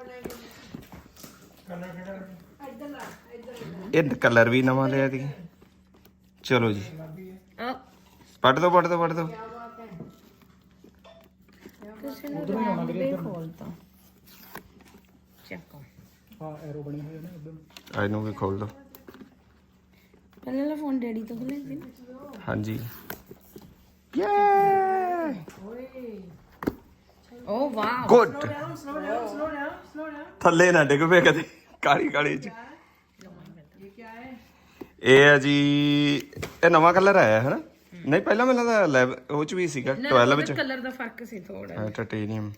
ਇਹ ਕਲਰ ਵੀ ਨਵਾਂ ਲਿਆ ਸੀ। ਚਲੋ ਜੀ। ਪੜ ਦੋ ਪੜ ਦੋ ਪੜ ਦੋ। ਉਧਰੋਂ ਹੀ ਆਉਣਾ ਵੀਰੇ ਇੱਧਰ ਨੂੰ। ਖੋਲਤਾ। ਚੱਕੋ। ਹਾਂ ਐਰੋ ਬਣੀ ਹੋਈ ਹੈ ਨਾ ਇੱਧਰ। ਆ ਇਹਨੂੰ ਵੀ ਖੋਲ ਦੋ। ਪਹਿਲੇ ਵਾਲਾ ਫੋਨ ਡੈਡੀ ਤੋਂ ਖੋਲਿਆ ਸੀ ਨਾ। ਹਾਂਜੀ। ਯੇ ਓ ਵਾਓ ਗੁੱਡ ਥੱਲੇ ਨਾ ਡਿੱਗ ਪਏ ਕਦੇ ਕਾਲੀ ਕਾਲੀ ਚ। ਇਹ ਹੈ? ਜੀ ਇਹ ਨਵਾਂ ਕਲਰ ਆਇਆ ਹੈ। ਨਾ ਨਹੀਂ ਪਹਿਲਾਂ ਮੈਨੂੰ ਲੱਗਦਾ ਲੈਵ ਉਹ ਚ ਵੀ ਸੀਗਾ 12 ਵਿੱਚ ਕਲਰ ਦਾ ਫ਼ਰਕ ਸੀ ਥੋੜਾ titanium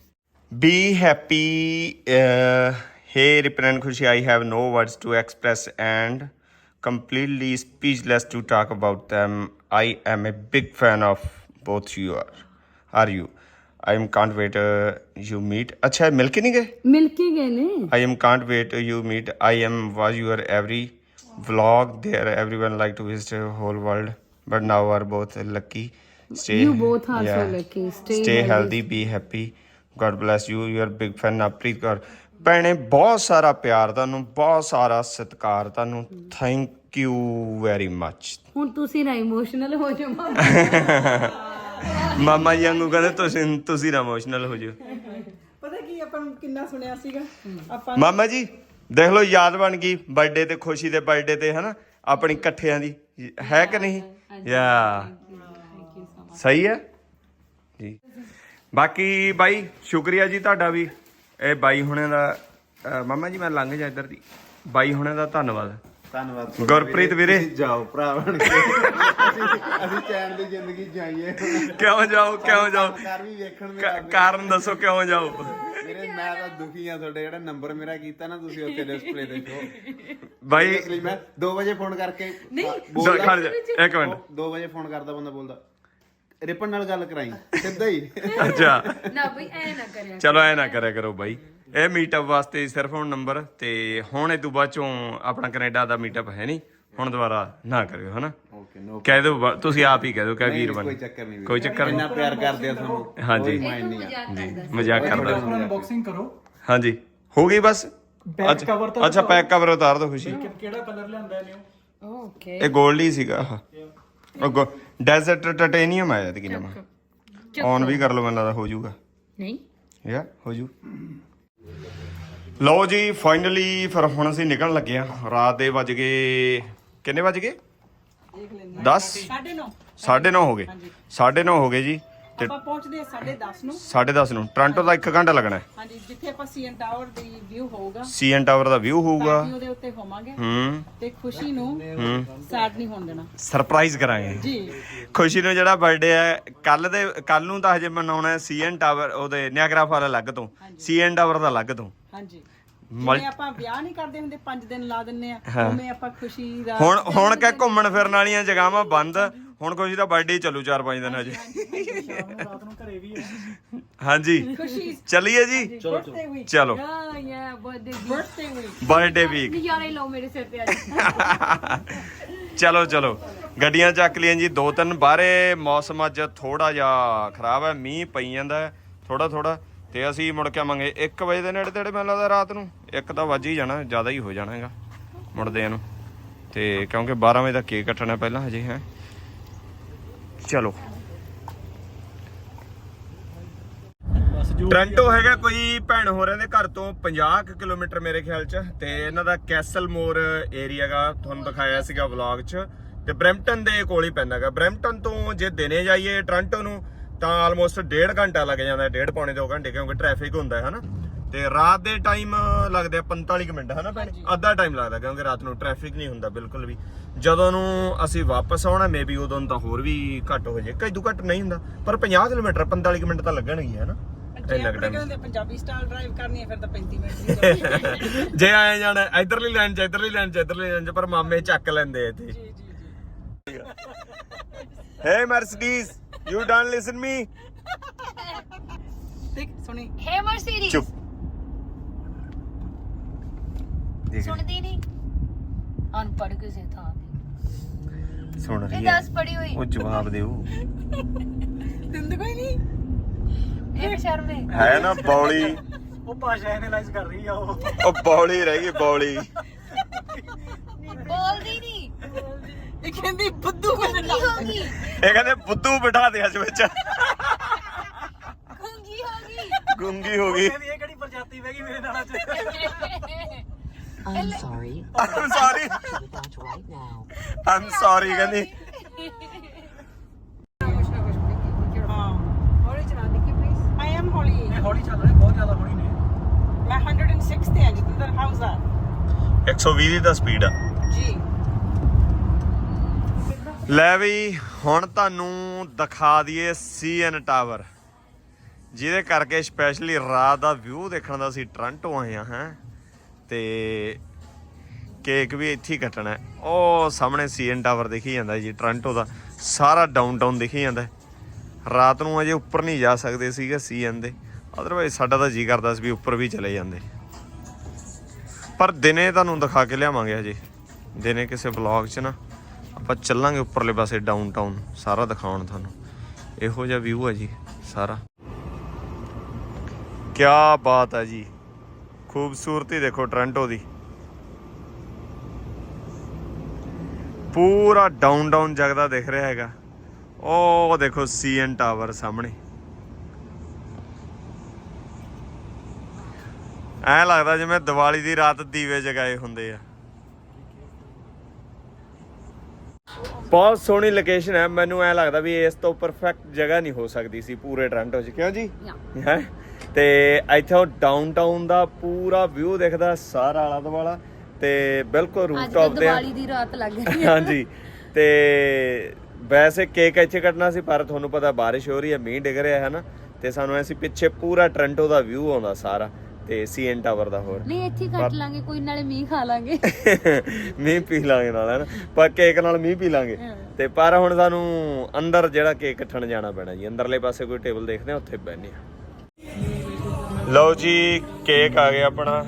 B happy hey Ripan Khushi i have no words to express and completely speechless to talk about them. I am a big fan of both you are. Are you? I am can't wait uh, you meet. अच्छा मिल के नहीं गए मिल के गए I am can't wait uh, you meet. I am was your every vlog there everyone like to visit the whole world but now are both lucky. Stay you both are yeah, so lucky. Stay, stay healthy. healthy be happy. God bless you. You are big fan Aprit God ਭੈਣੇ ਬਹੁਤ ਸਾਰਾ ਪਿਆਰ ਤੁਹਾਨੂੰ ਬਹੁਤ ਸਾਰਾ ਸਤਿਕਾਰ ਤੁਹਾਨੂੰ। Thank you very ਮੱਚ ਹੁਣ ਤੁਸੀਂ ਨਾ ਇਮੋਸ਼ਨਲ ਹੋ ਜਾਓ ਮਾਮਾ। (laughs) ਮਾਮਾ ਜੀ ਵਾਂਗੂ ਕਹਿੰਦੇ ਤੁਸੀਂ ਤੁਸੀਂ ਨਾ ਇਮੋਸ਼ਨਲ ਹੋ ਜਿਓ। ਪਤਾ ਕੀ ਆਪਾਂ ਨੂੰ ਕਿੰਨਾ ਸੁਣਿਆ ਸੀਗਾ? ਆਪਾਂ ਮਾਮਾ ਜੀ ਦੇਖ ਲਓ ਯਾਦ ਬਣ ਗਈ। ਬਰਥਡੇ ਤੇ ਖੁਸ਼ੀ ਦੇ ਬਰਥਡੇ ਤੇ ਹਨਾ? ਆਪਣੀ ਇਕੱਠਿਆਂ ਦੀ। ਹੈ ਕਿ ਨਹੀਂ? ਯਾ। ਸਹੀ ਹੈ? ਜੀ। ਬਾਕੀ ਬਾਈ ਸ਼ੁਕਰੀਆ ਜੀ ਤੁਹਾਡਾ ਵੀ। ਇਹ ਬਾਈ ਹੁਣੇ ਦਾ ਅ, ਮਾਮਾ ਜੀ ਮੈਂ ਲੰਘ ਜਾ ਇੱਧਰ ਦੀ। ਬਾਈ ਹੁਣੇ ਦਾ ਧੰਨਵਾਦ। ਧੰਨਵਾਦ। ਗੁਰਪ੍ਰੀਤ ਵੀਰੇ। ਤੁਸੀਂ ਜਾਓ ਭਰਾ ਬਣ ਕੇ। ਅਸੀਂ ਅਸੀਂ ਚੈਨ ਦੀ ਜ਼ਿੰਦਗੀ ਜਾਈਏ ਕਿਉਂ ਜਾਓ ਕਿਉਂ ਜਾਓ? ਘਰ ਵੀ ਵੇਖਣ ਨੂੰ ਕ- ਕਾਰਨ ਦੱਸੋ ਕਿਉਂ ਜਾਓ? ਮੇਰੇ ਮੈਂ ਤਾਂ ਦੁਖੀ ਆ ਤੁਹਾਡੇ ਜਿਹੜਾ ਨੰਬਰ ਮੇਰਾ ਕੀਤਾ ਨਾ ਤੁਸੀਂ ਉੱਥੇ ਡਿਸਪਲੇ ਦੇਖੋ। ਬਾਈ ਇਸ ਲਈ ਮੈਂ 2 ਵਜੇ ਫੋਨ ਕਰਕੇ ਖੜ ਜਾ ਇੱਕ ਮਿੰਟ। 2 ਵਜੇ ਫੋਨ ਕਰਦਾ ਬੰਦਾ ਬੋਲਦਾ। ਰਿਪਨ ਨਾਲ ਗੱਲ ਕਰਾਈ ਸਿੱਧਾ ਹੀ। ਅੱਛਾ। ਨਾ ਬਈ ਐ ਨਾ ਕਰਿਆ ਚਲੋ ਐ ਨਾ ਕਰਿਆ ਕਰੋ ਬਾਈ। ਇਹ ਮੀਟਅਪ ਵਾਸਤੇ ਸਿਰਫ ਹੁਣ ਨੰਬਰ ਤੇ ਹੁਣ ਇਹ ਤੋਂ ਬਾਅਦ ਚੋਂ ਆਪਣਾ ਕੈਨੇਡਾ ਦਾ ਮੀਟਅਪ ਹੈ ਨਹੀਂ। ਹੁਣ ਦੁਬਾਰਾ ਨਾ ਕਰਿਓ ਹਨਾ? ਓਕੇ ਨੋ ਕਹਿ ਦਿਓ ਤੁਸੀਂ ਆਪ ਹੀ ਕਹਿ ਦਿਓ ਕਹਿ ਵੀਰ ਬਣ ਕੋਈ ਚੱਕਰ ਨਹੀਂ ਕੋਈ ਚੱਕਰ ਨਹੀਂ। ਇੰਨਾ ਪਿਆਰ ਕਰਦੇ ਆ ਤੁਹਾਨੂੰ। ਹਾਂਜੀ। ਜੀ ਮਜ਼ਾਕ ਕਰਦਾ ਅਨਬਾਕਸਿੰਗ ਕਰੋ। ਹਾਂਜੀ। ਹੋ ਗਈ ਬਸ? ਬੈਕ ਕਵਰ ਤਾਂ ਅੱਛਾ ਪੈਕ ਕਵਰ ਉਤਾਰ ਦਿਓ ਖੁਸ਼ੀ। ਕਿ- ਕਿਹੜਾ ਕਲਰ ਲਿਆਂਦਾ ਨੇ ਓਕੇ ਇਹ 골ਡ ਹੀ ਸੀਗਾ। ਆਹ। ਉਹ ਡੈਜ਼ਰਟ ਟਿਟੇਨੀਅਮ ਆਇਆ ਤੇ ਕੀ ਨਾਮ ਔਨ ਵੀ ਕਰ ਲਓ ਮੈਨੂੰ ਲੱਗਦਾ ਹੋ ਜਾਊਗਾ। ਨਹੀਂ। ਯਾ ਹੋ ਜੂ। ਲਓ ਜੀ ਫਾਈਨਲੀ ਫਿਰ ਹੁਣ ਅਸੀਂ ਨਿਕਲਣ ਲੱਗੇ ਆ ਰਾਤ ਦੇ ਵੱਜ ਗਏ ਕਿੰਨੇ ਵੱਜ ਗਏ? 10 9:30 9:30 ਹੋ ਗਏ। 9:30 ਹੋ ਗਏ ਜੀ। ਆਪਾਂ ਪਹੁੰਚਦੇ 10:30 ਨੂੰ। 10:30 ਨੂੰ। ਟੋਰਾਂਟੋ ਦਾ 1 ਘੰਟਾ ਲੱਗਣਾ ਹੈ। ਹਾਂਜੀ ਜਿੱਥੇ ਆਪਾਂ ਸੀਐਨ ਟਾਵਰ ਦੀ ਵਿਊ ਹੋਊਗਾ। ਸੀਐਨ ਟਾਵਰ ਦਾ ਵਿਊ ਹੋਊਗਾ। ਅਸੀਂ ਉਹਦੇ ਉੱਤੇ ਹੋਵਾਂਗੇ। ਹੂੰ। ਤੇ ਖੁਸ਼ੀ ਨੂੰ ਹੂੰ। ਸੈਡ ਨਹੀਂ ਹੋਣ ਦੇਣਾ। ਸਰਪ੍ਰਾਈਜ਼ ਕਰਾਂਗੇ। ਜੀ। ਖੁਸ਼ੀ ਨੂੰ ਜਿਹੜਾ ਬਰਥਡੇ ਹੈ ਕੱਲ ਦੇ ਕੱਲ ਨੂੰ ਤਾਂ ਹਜੇ ਮਨਾਉਣਾ ਹੈ ਸੀਐਨ ਟਾਵਰ ਉਹਦੇ ਨਿਆਗਰਾ ਫਾਲ ਅਲੱਗ ਤੋਂ। ਸੀਐਨ ਟਾਵਰ ਦਾ ਅਲੱਗ ਤੋਂ। ਹਾਂਜੀ। ਜਿਵੇਂ ਆਪਾਂ ਵਿਆਹ ਨਹੀਂ ਕਰਦੇ ਹੁੰਦੇ 5 ਦਿਨ ਲਾ ਦਿੰਨੇ ਆ ਉਵੇਂ ਆਪਾਂ ਖੁਸ਼ੀ ਦਾ ਹੁਣ ਹੁਣ ਕਿ ਘੁੰਮਣ ਫਿਰਨ ਵਾਲੀਆਂ ਜਗ੍ਹਾਵਾਂ ਬੰਦ। ਹੁਣ ਖੁਸ਼ੀ ਦਾ ਬਰਥਡੇ ਚੱਲੂ 4-5 ਦਿਨ ਹਜੇ ਸ਼ਾਮ ਨੂੰ ਰਾਤ ਨੂੰ ਘਰੇ ਵੀ ਹੈ। ਹਾਂਜੀ। ਖੁਸ਼ੀ ਚੱਲੀਏ ਜੀ? ਚਲੋ ya ya birthday birthday week birthday week ਨਜ਼ਾਰੇ ਲਓ ਮੇਰੇ ਸਿਰ ਤੇ ਅੱਜ। (laughs) ਚਲੋ ਚਲੋ। ਗੱਡੀਆਂ ਚੱਕ ਲਈਆਂ ਜੀ ਦੋ ਤਿੰਨ। ਬਾਹਰੇ ਮੌਸਮ ਅੱਜ ਥੋੜਾ ਜਿਹਾ ਖਰਾਬ ਹੈ ਮੀਂਹ ਪਈ ਜਾਂਦਾ ਥੋੜਾ ਥੋੜਾ ਤੇ ਅਸੀਂ ਮੁੜ ਕੇ ਆਵਾਂਗੇ 1 ਵਜੇ ਦੇ ਨੇੜੇ ਤੇੜੇ ਮੈਨੂੰ ਲੱਗਦਾ ਰਾਤ ਨੂੰ। ਇੱਕ ਤਾਂ ਵੱਜ ਹੀ ਜਾਣਾ ਜ਼ਿਆਦਾ ਹੀ ਹੋ ਜਾਣਾ ਹੈਗਾ ਮੁੜਦੇ ਨੂੰ। ਤੇ ਕਿਉਂਕਿ 12 ਵਜੇ ਤੱਕ ਕੇਕ ਕੱਟਣਾ ਪਹਿਲਾਂ ਹਜੇ ਹੈ। ਚਲੋ। ਟ੍ਰਾਂਟੋ ਹੈਗਾ ਕੋਈ ਭੈਣ ਹੋਰਾਂ ਦੇ ਘਰ ਤੋਂ 50 ਕੁ ਕਿਲੋਮੀਟਰ ਮੇਰੇ ਖਿਆਲ ਚ ਤੇ ਇਹਨਾਂ ਦਾ ਕੈਸਲ ਮੋਰ ਏਰੀਆ ਗਾ ਤੁਹਾਨੂੰ ਦਿਖਾਇਆ ਸੀਗਾ ਵਲੌਗ ਚ ਤੇ ਬ੍ਰੈਂਪਟਨ ਦੇ ਕੋਲ ਹੀ ਪੈਂਦਾਗਾ ਬ੍ਰੈਂਪਟਨ ਤੋਂ ਜੇ ਦਿਨੇ ਜਾਈਏ ਟ੍ਰਾਂਟੋ ਨੂੰ ਤਾਂ ਆਲਮੋਸਟ ਡੇਢ ਘੰਟਾ ਲੱਗ ਜਾਂਦਾ ਡੇਢ ਪੌਣੇ 2 ਘੰਟੇ ਕਿਉਂਕਿ ਟ੍ਰੈਫਿਕ ਹੁੰਦਾ ਹੈ ਹਨਾ? ਤੇ ਰਾਤ ਦੇ ਟਾਈਮ ਲੱਗਦੇ ਆ 45 ਕੁ ਮਿੰਟ ਹਨਾ ਭੈਣ? ਅੱਧਾ ਟਾਈਮ ਲੱਗਦਾ ਕਿਉਂਕਿ ਰਾਤ ਨੂੰ ਟ੍ਰੈਫਿਕ ਨਹੀਂ ਹੁੰਦਾ ਬਿਲਕੁਲ ਵੀ। ਜਦੋਂ ਨੂੰ ਅਸੀਂ ਵਾਪਸ ਆਉਣਾ ਮੇਬੀ ਉਦੋਂ ਤਾਂ ਹੋਰ ਵੀ ਘੱਟ ਹੋ ਜੇ ਕਈ ਘੱਟ ਨਹੀਂ ਹੁੰਦਾ ਪਰ 50 ਕਿਲੋਮੀਟਰ 45 ਕੁ ਮਿੰਟ ਤਾਂ ਲੱਗਣਗੇ ਹਨਾ? ਆਪਣੇ time। ਕਹਿੰਦੇ ਪੰਜਾਬੀ ਸਟਾਈਲ ਡਰਾਈਵ ਕਰਨੀ ਹੈ ਫਿਰ ਤਾਂ 35 ਮਿੰਟ ਦੀ। (laughs) ਜੇ ਆਏ ਜਾਣਾ ਇਧਰਲੀ ਲਾਈਨ ਚ ਇਧਰਲੀ ਲਾਈਨ ਚ ਇਧਰਲੀ ਲਾਈਨ ਚ ਪਰ ਮਾਮੇ ਚੱਕ ਲੈਂਦੇ ਆ ਇੱਥੇ। ਜੀ ਜੀ ਜੀ। Hey Mercedes you don't listen me ਦੇਖ ਸੁਣੀ। ਹੇ ਮਰਸੀਡੀਜ਼ ਚੁੱਪ। ਦੇਖ ਸੁਣਦੀ ਨਹੀਂ। ਅਨਪੜ੍ਹ ਕਿਸੇ ਥਾਂ ਦੀ। ਸੁਣ ਇਹ ਰਹੀ ਹੈ। ਦੱਸ ਪੜੀ ਹੋਈ। ਉਹ ਜਵਾਬ ਦਿਓ ਦਿੰਦੇ ਕੋਈ ਨਹੀਂ? ਇਹ ਸ਼ਰਮੇ ਹੈ ਨਾ ਬੌਲੀ। ਉਹ ਭਾਸ਼ਾ ਐਨਾਲਾਈਜ਼ ਕਰ ਰਹੀ ਆ ਉਹ। ਉਹ ਬੌਲੀ ਰਹਿ ਗਈ ਬੌਲੀ। ਬੋਲਦੀ ਨਹੀਂ। ਇਹ ਕਹਿੰਦੀ ਬੁੱਧੂ ਮੇਰੇ ਕੀ ਨਾਲ ਹੋ ਗਈ। ਇਹ ਕਹਿੰਦੇ ਬੁੱਧੂ ਬਿਠਾ ਦੇ ਅੱਜ ਵਿੱਚ। ਗੁੰਗੀ ਹੋ ਗਈ। ਗੁੰਗੀ ਹੋ ਗਈ। ਕਹਿੰਦੀ ਇਹ ਕਿਹੜੀ ਪ੍ਰਜਾਤੀ ਬਹਿ ਗਈ ਮੇਰੇ ਨਾਲ ਅੱਜ (laughs) (laughs) I'm sorry. Sorry Do that right now. I'm sorry ਕਹਿੰਦੀ। ਹਾਂ। ਹੌਲੀ ਚਲਾ ਦੇਖੀ ਪਲੀਜ਼ ਆਈ ਐਮ ਹੌਲੀ ਇਹ ਹੌਲੀ ਚੱਲ ਰਹੇ ਬਹੁਤ ਜ਼ਿਆਦਾ ਹੌਲੀ ਨੇ। ਮੈਂ 106 ਤੇ ਆ ਜਤਿੰਦਰ ਹਾਊਸ ਦਾ 120 ਦੀ ਤਾਂ ਸਪੀਡ ਆ। ਜੀ। ਲੈ ਵੀ ਹੁਣ ਤੁਹਾਨੂੰ ਦਿਖਾ ਦਈਏ ਸੀਐਨ ਟਾਵਰ ਜਿਹਦੇ ਕਰਕੇ ਸਪੈਸ਼ਲੀ ਰਾਤ ਦਾ ਵਿਊ ਦੇਖਣ ਦਾ ਅਸੀਂ ਟ੍ਰਾਂਟੋ ਆਏ ਆ ਹੈ। ਤੇ ਕੇਕ ਵੀ ਇੱਥੇ ਹੀ ਕੱਟਣਾ ਹੈ। ਉਹ ਸਾਹਮਣੇ ਸੀਐਨ ਟਾਵਰ ਦਿਖੀ ਜਾਂਦਾ ਜੀ, ਟ੍ਰਾਂਟੋ ਦਾ। ਸਾਰਾ ਡਾਊਨਟਾਊਨ ਦਿਖੀ ਜਾਂਦਾ ਰਾਤ ਨੂੰ ਅਜੇ ਉੱਪਰ ਨਹੀਂ ਜਾ ਸਕਦੇ ਸੀਗੇ ਸੀਐਨ ਦੇ। ਅਦਰਵਾਈਜ਼ ਸਾਡਾ ਤਾਂ ਜੀ ਕਰਦਾ ਸੀ ਵੀ ਉੱਪਰ ਵੀ ਚਲੇ ਜਾਂਦੇ। ਪਰ ਦਿਨੇ ਤੁਹਾਨੂੰ ਦਿਖਾ ਕੇ ਲਿਆਵਾਂਗੇ ਅਜੇ ਦਿਨੇ ਕਿਸੇ ਵਲੌਗ 'ਚ ਨਾ ਆਪਾਂ ਚੱਲਾਂਗੇ ਉੱਪਰਲੇ ਪਾਸੇ ਡਾਊਨਟਾਊਨ ਸਾਰਾ ਦਿਖਾਉਣ ਤੁਹਾਨੂੰ। ਇਹੋ ਜਿਹਾ ਵਿਊ ਹੈ ਜੀ, ਸਾਰਾ। ਕੀ ਬਾਤ ਹੈ ਜੀ। ਖੂਬਸੂਰਤੀ ਦੇਖੋ ਟ੍ਰਾਂਟੋ ਦੀ। ਪੂਰਾ ਡਾਊਨ ਡਾਊਨ ਜਗਦਾ ਦਿਖ ਰਿਹਾ ਹੈਗਾ। ਉਹ ਦੇਖੋ ਸੀਐਨ ਟਾਵਰ ਸਾਹਮਣੇ। ਐ ਲੱਗਦਾ ਜਿਵੇਂ ਦੀਵਾਲੀ ਦੀ ਰਾਤ ਦੀਵੇ ਜਗਾਏ ਹੁੰਦੇ ਆ। ਬਹੁਤ ਸੋਹਣੀ ਲੋਕੇਸ਼ਨ ਹੈ। ਮੈਨੂੰ ਐ ਲੱਗਦਾ ਵੀ ਇਸ ਤੋਂ ਪਰਫੈਕਟ ਜਗ੍ਹਾ ਨਹੀਂ ਹੋ ਸਕਦੀ ਸੀ ਪੂਰੇ ਟ੍ਰਾਂਟੋ 'ਚ। ਕਿਉਂ ਜੀ? ਹੈ? ਤੇ ਇੱਥੋਂ ਡਾਊਨਟਾਊਨ ਦਾ ਪੂਰਾ ਵਿਊ ਦਿਖਦਾ ਸਾਰਾ ਆਲਾ ਦੁਆਲਾ ਤੇ ਬਿਲਕੁਲ ਰੂਫਟਾਪ ਤੇ। ਦੀਵਾਲੀ ਦੀ ਰਾਤ ਲੱਗ ਰਹੀ ਹੈ। ਹਾਂਜੀ ਤੇ ਵੈਸੇ ਕੇਕ ਇੱਥੇ ਕੱਟਣਾ ਸੀ ਪਰ ਤੁਹਾਨੂੰ ਪਤਾ ਬਾਰਿਸ਼ ਹੋ ਰਹੀ ਹੈ ਮੀਂਹ ਡਿੱਗ ਰਿਹਾ ਹੈ ਨਾ ਤੇ ਸਾਨੂੰ ਐਸੀ ਪਿੱਛੇ ਪੂਰਾ ਟ੍ਰਾਂਟੋ ਦਾ ਵਿਊ ਆਉਂਦਾ ਸਾਰਾ ਤੇ ਸੀਐਨ ਟਾਵਰ ਦਾ ਹੋਰ। ਨਹੀਂ ਇੱਥੇ ਕੱਟ ਲਾਂਗੇ ਕੋਈ ਨਾਲੇ ਮੀਂਹ ਖਾ ਲਾਂਗੇ। (laughs) ਮੀਂਹ ਪੀ ਲਾਂਗੇ ਨਾਲ ਹੈ ਨਾ? ਪਰ ਕੇਕ ਨਾਲ ਮੀਂਹ ਪੀ ਲਾਂਗੇ। ਤੇ ਪਰ ਹੁਣ ਸਾਨੂੰ ਅੰਦਰ ਜਿਹੜਾ ਕੇਕ ਕੱਟਣ ਜਾਣਾ ਪੈਣਾ ਜੀ ਅੰਦਰਲੇ ਪਾਸੇ ਕੋਈ ਟੇਬਲ ਦੇਖਦੇ ਆ ਉੱਥੇ ਬੈਠਨੇ ਆ ਲਓ ਜੀ ਕੇਕ ਆ ਗਿਆ ਆਪਣਾ।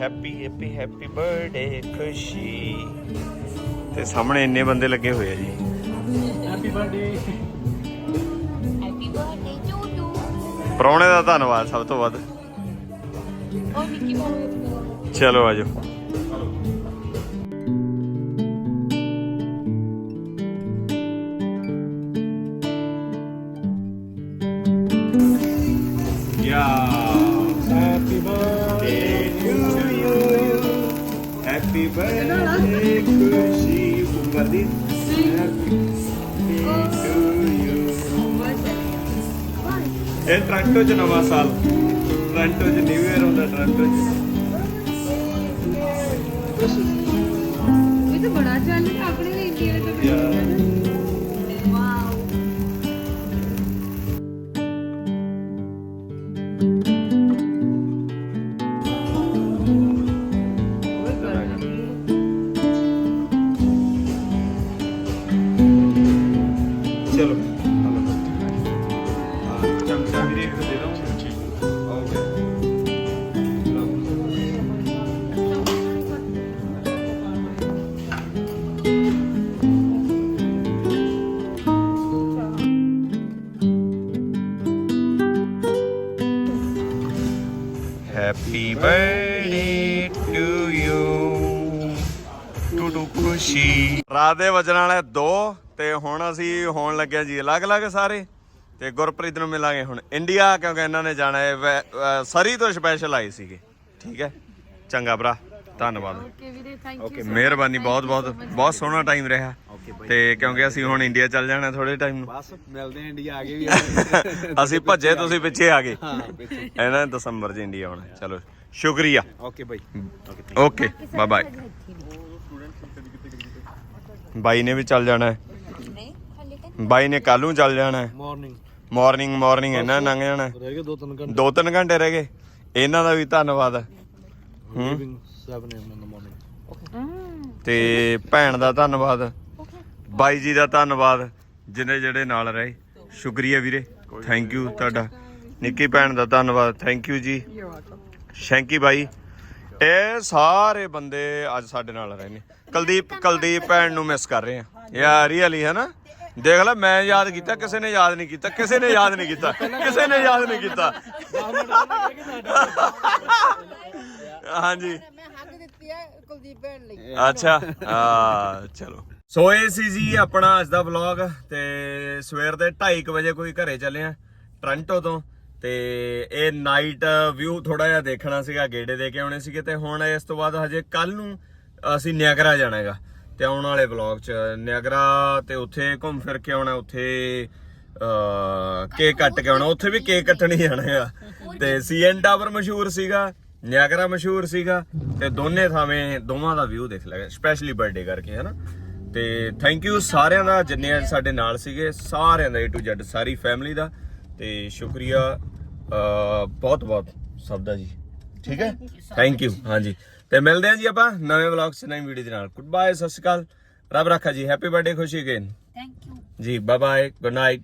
ਹੈਪੀ ਹੈਪੀ ਹੈਪੀ ਬਰਥਡੇ ਖੁਸ਼ੀ। ਤੇ ਸਾਹਮਣੇ ਇੰਨੇ ਬੰਦੇ ਲੱਗੇ ਹੋਏ ਆ ਜੀ। Happy birthday happy birthday to to ਪ੍ਰਾਹੁਣੇ ਦਾ ਧੰਨਵਾਦ ਸਭ ਤੋਂ ਵੱਧ। ਚਲੋ ਆਜੋ। Happy birthday, ਖੁਸ਼ੀ ਉਮਰ ਦੀ Happy birthday to you. ਇਹ ਟ੍ਰਾਂਟੋ ਚ ਨਵਾਂ ਸਾਲ ਟ੍ਰਾਂਟੋ ਚ ਨਿਊ ਇਅਰ ਹੁੰਦਾ ਟ੍ਰਾਂਟੋ ਚ ਰਾਤ ਦੇ ਵਜਣ ਵਾਲੇ 2 ਤੇ ਹੁਣ ਅਸੀਂ ਹੋਣ ਲੱਗਿਆ ਜੀ ਅਲੱਗ-ਅਲੱਗ ਸਾਰੇ ਤੇ ਗੁਰਪ੍ਰੀਤ ਨੂੰ ਮਿਲਾਂਗੇ ਹੁਣ ਇੰਡੀਆ ਕਿਉਂਕਿ ਇਹਨਾਂ ਨੇ ਜਾਣਾ ਹੈ। ਸਰੀ ਤੋਂ ਸਪੈਸ਼ਲ ਆਏ ਸੀਗੇ। ਠੀਕ ਹੈ? ਚੰਗਾ ਭਰਾ ਧੰਨਵਾਦ। ਓਕੇ ਵੀਰੇ ਥੈਂਕ ਓਕੇ ਮਿਹਰਬਾਨੀ ਬਹੁਤ ਬਹੁਤ ਬਹੁਤ ਸੋਹਣਾ ਟਾਈਮ ਰਿਹਾ। ਤੇ ਕਿਉਂਕਿ ਅਸੀਂ ਹੁਣ ਇੰਡੀਆ ਚੱਲ ਜਾਣਾ ਥੋੜੇ ਟਾਈਮ ਨੂੰ। ਬਸ ਮਿਲਦੇ ਆ ਇੰਡੀਆ ਆ ਗਏ ਵੀ। (laughs) ਅਸੀਂ ਭੱਜੇ ਤੁਸੀਂ ਪਿੱਛੇ ਆ ਗਏ। ਇਹਨਾਂ ਨੇ? ਦਸੰਬਰ 'ਚ ਇੰਡੀਆ ਆਉਣਾ। ਚਲੋ ਸ਼ੁਕਰੀਆ। Okay bye okay bye bye ਬਾਈ ਨੇ ਵੀ ਚੱਲ ਜਾਣਾ ਹੈ। ਬਾਈ ਨੇ ਕੱਲ ਨੂੰ ਚੱਲ ਜਾਣਾ ਹੈ। ਮਾਰਨਿੰਗ ਮਾਰਨਿੰਗ ਮਾਰਨਿੰਗ ਇਹਨਾਂ ਨੇ ਲੰਘ ਜਾਣਾ ਹੈ। ਰਹਿ ਗਏ ਦੋ ਤਿੰਨ ਘੰਟੇ। ਦੋ ਤਿੰਨ ਘੰਟੇ ਰਹਿ ਗਏ। ਇਹਨਾਂ ਦਾ ਵੀ ਧੰਨਵਾਦ living 7 am in the morning ਤੇ ਭੈਣ ਦਾ ਧੰਨਵਾਦ ਬਾਈ ਜੀ ਦਾ ਧੰਨਵਾਦ ਜਿਨੇ ਜਿਹੜੇ ਨਾਲ ਰਹੇ। ਸ਼ੁਕਰੀਆ ਵੀਰੇ। ਥੈਂਕ ਯੂ ਤੁਹਾਡਾ। ਨਿੱਕੀ ਭੈਣ ਦਾ ਧੰਨਵਾਦ। ਥੈਂਕ ਯੂ ਜੀ। ਸ਼ੈਂਕੀ ਬਾਈ। ਇਹ ਸਾਰੇ ਬੰਦੇ ਅੱਜ ਸਾਡੇ ਨਾਲ ਰਹੇ ਨੇ। ਕੁਲਦੀਪ ਕੁਲਦੀਪ ਭੈਣ ਨੂੰ ਮਿਸ ਕਰ ਰਹੇ ਆ। ਯਾ ਰੀਅਲੀ ਹੈ ਨਾ? ਦੇਖ ਲੈ ਮੈਂ ਯਾਦ ਕੀਤਾ ਕਿਸੇ ਨੇ ਯਾਦ ਨਹੀਂ ਕੀਤਾ ਕਿਸੇ ਨੇ ਯਾਦ ਨਹੀਂ ਕੀਤਾ ਕਿਸੇ ਨੇ ਯਾਦ ਨਹੀਂ ਕੀਤਾ। ਹਾਂਜੀ। ਮੈਂ ਹੱਗ ਦਿੱਤੀ ਹੈ ਕੁਲਦੀਪ ਭੈਣ ਲਈ। ਅੱਛਾ ਆ ਚਲੋ। ਸੋ ਇਹ ਸੀ ਜੀ ਆਪਣਾ ਅੱਜ ਦਾ ਵਲੌਗ ਤੇ ਸਵੇਰ ਦੇ 2:30 ਵਜੇ ਕੋਈ ਘਰੇ ਚੱਲੇ ਆ ਟ੍ਰਾਂਟੋ ਤੋਂ। ਤੇ ਇਹ ਨਾਈਟ ਵਿਊ ਥੋੜਾ ਜਿਹਾ ਦੇਖਣਾ ਸੀਗਾ ਗੇੜੇ ਦੇ ਕੇ ਆਉਣੇ ਸੀਗੇ ਤੇ ਹੁਣ ਇਸ ਤੋਂ ਬਾਅਦ ਹਜੇ ਕੱਲ ਨੂੰ ਅਸੀਂ ਨਿਆਗਰਾ ਜਾਣਾ ਹੈਗਾ ਤੇ ਆਉਣ ਵਾਲੇ ਵਲੌਗ 'ਚ। ਨਿਆਗਰਾ ਤੇ ਉੱਥੇ ਘੁੰਮ ਫਿਰ ਕੇ ਆਉਣਾ ਉੱਥੇ ਕੇਕ ਕੱਟ ਕੇ ਆਉਣਾ ਉੱਥੇ ਵੀ ਕੇਕ ਕੱਟਣ ਹੀ ਜਾਣਾ ਹੈਗਾ ਤੇ ਸੀਐਨ ਟਾਵਰ ਮਸ਼ਹੂਰ ਸੀਗਾ ਨਿਆਗਰਾ ਮਸ਼ਹੂਰ ਸੀਗਾ ਤੇ ਦੋਨੇ ਥਾਵੇਂ ਦੋਵਾਂ ਦਾ ਵਿਊ ਦੇਖ ਲਿਆ ਸਪੈਸ਼ਲੀ ਬਰਥਡੇ ਕਰਕੇ ਹਨਾ। ਤੇ ਥੈਂਕ ਯੂ ਸਾਰਿਆਂ ਦਾ ਜਿੰਨੇ ਸਾਡੇ ਨਾਲ ਸੀਗੇ ਸਾਰਿਆਂ ਦਾ A to Z ਸਾਰੀ ਫੈਮਿਲੀ ਦਾ। ਤੇ ਸ਼ੁਕਰੀਆ ਬਹੁਤ ਬਹੁਤ ਸਭ ਦਾ ਜੀ। ਠੀਕ ਹੈ? ਥੈਂਕ ਯੂ ਹਾਂਜੀ। ਤੇ ਮਿਲਦੇ ਹਾਂ ਜੀ ਆਪਾਂ ਨਵੇਂ ਵਲੌਗ 'ਚ ਨਵੀਂ ਵੀਡੀਓ ਦੇ ਨਾਲ। ਗੁੱਡ ਬਾਏ ਸਤਿ ਸ਼੍ਰੀ ਅਕਾਲ। ਰੱਬ ਰੱਖਾ ਜੀ happy birthday Khushi again thank you ਜੀ ਬਾਏ ਬਾਏ ਗੁੱਡ ਨਾਈਟ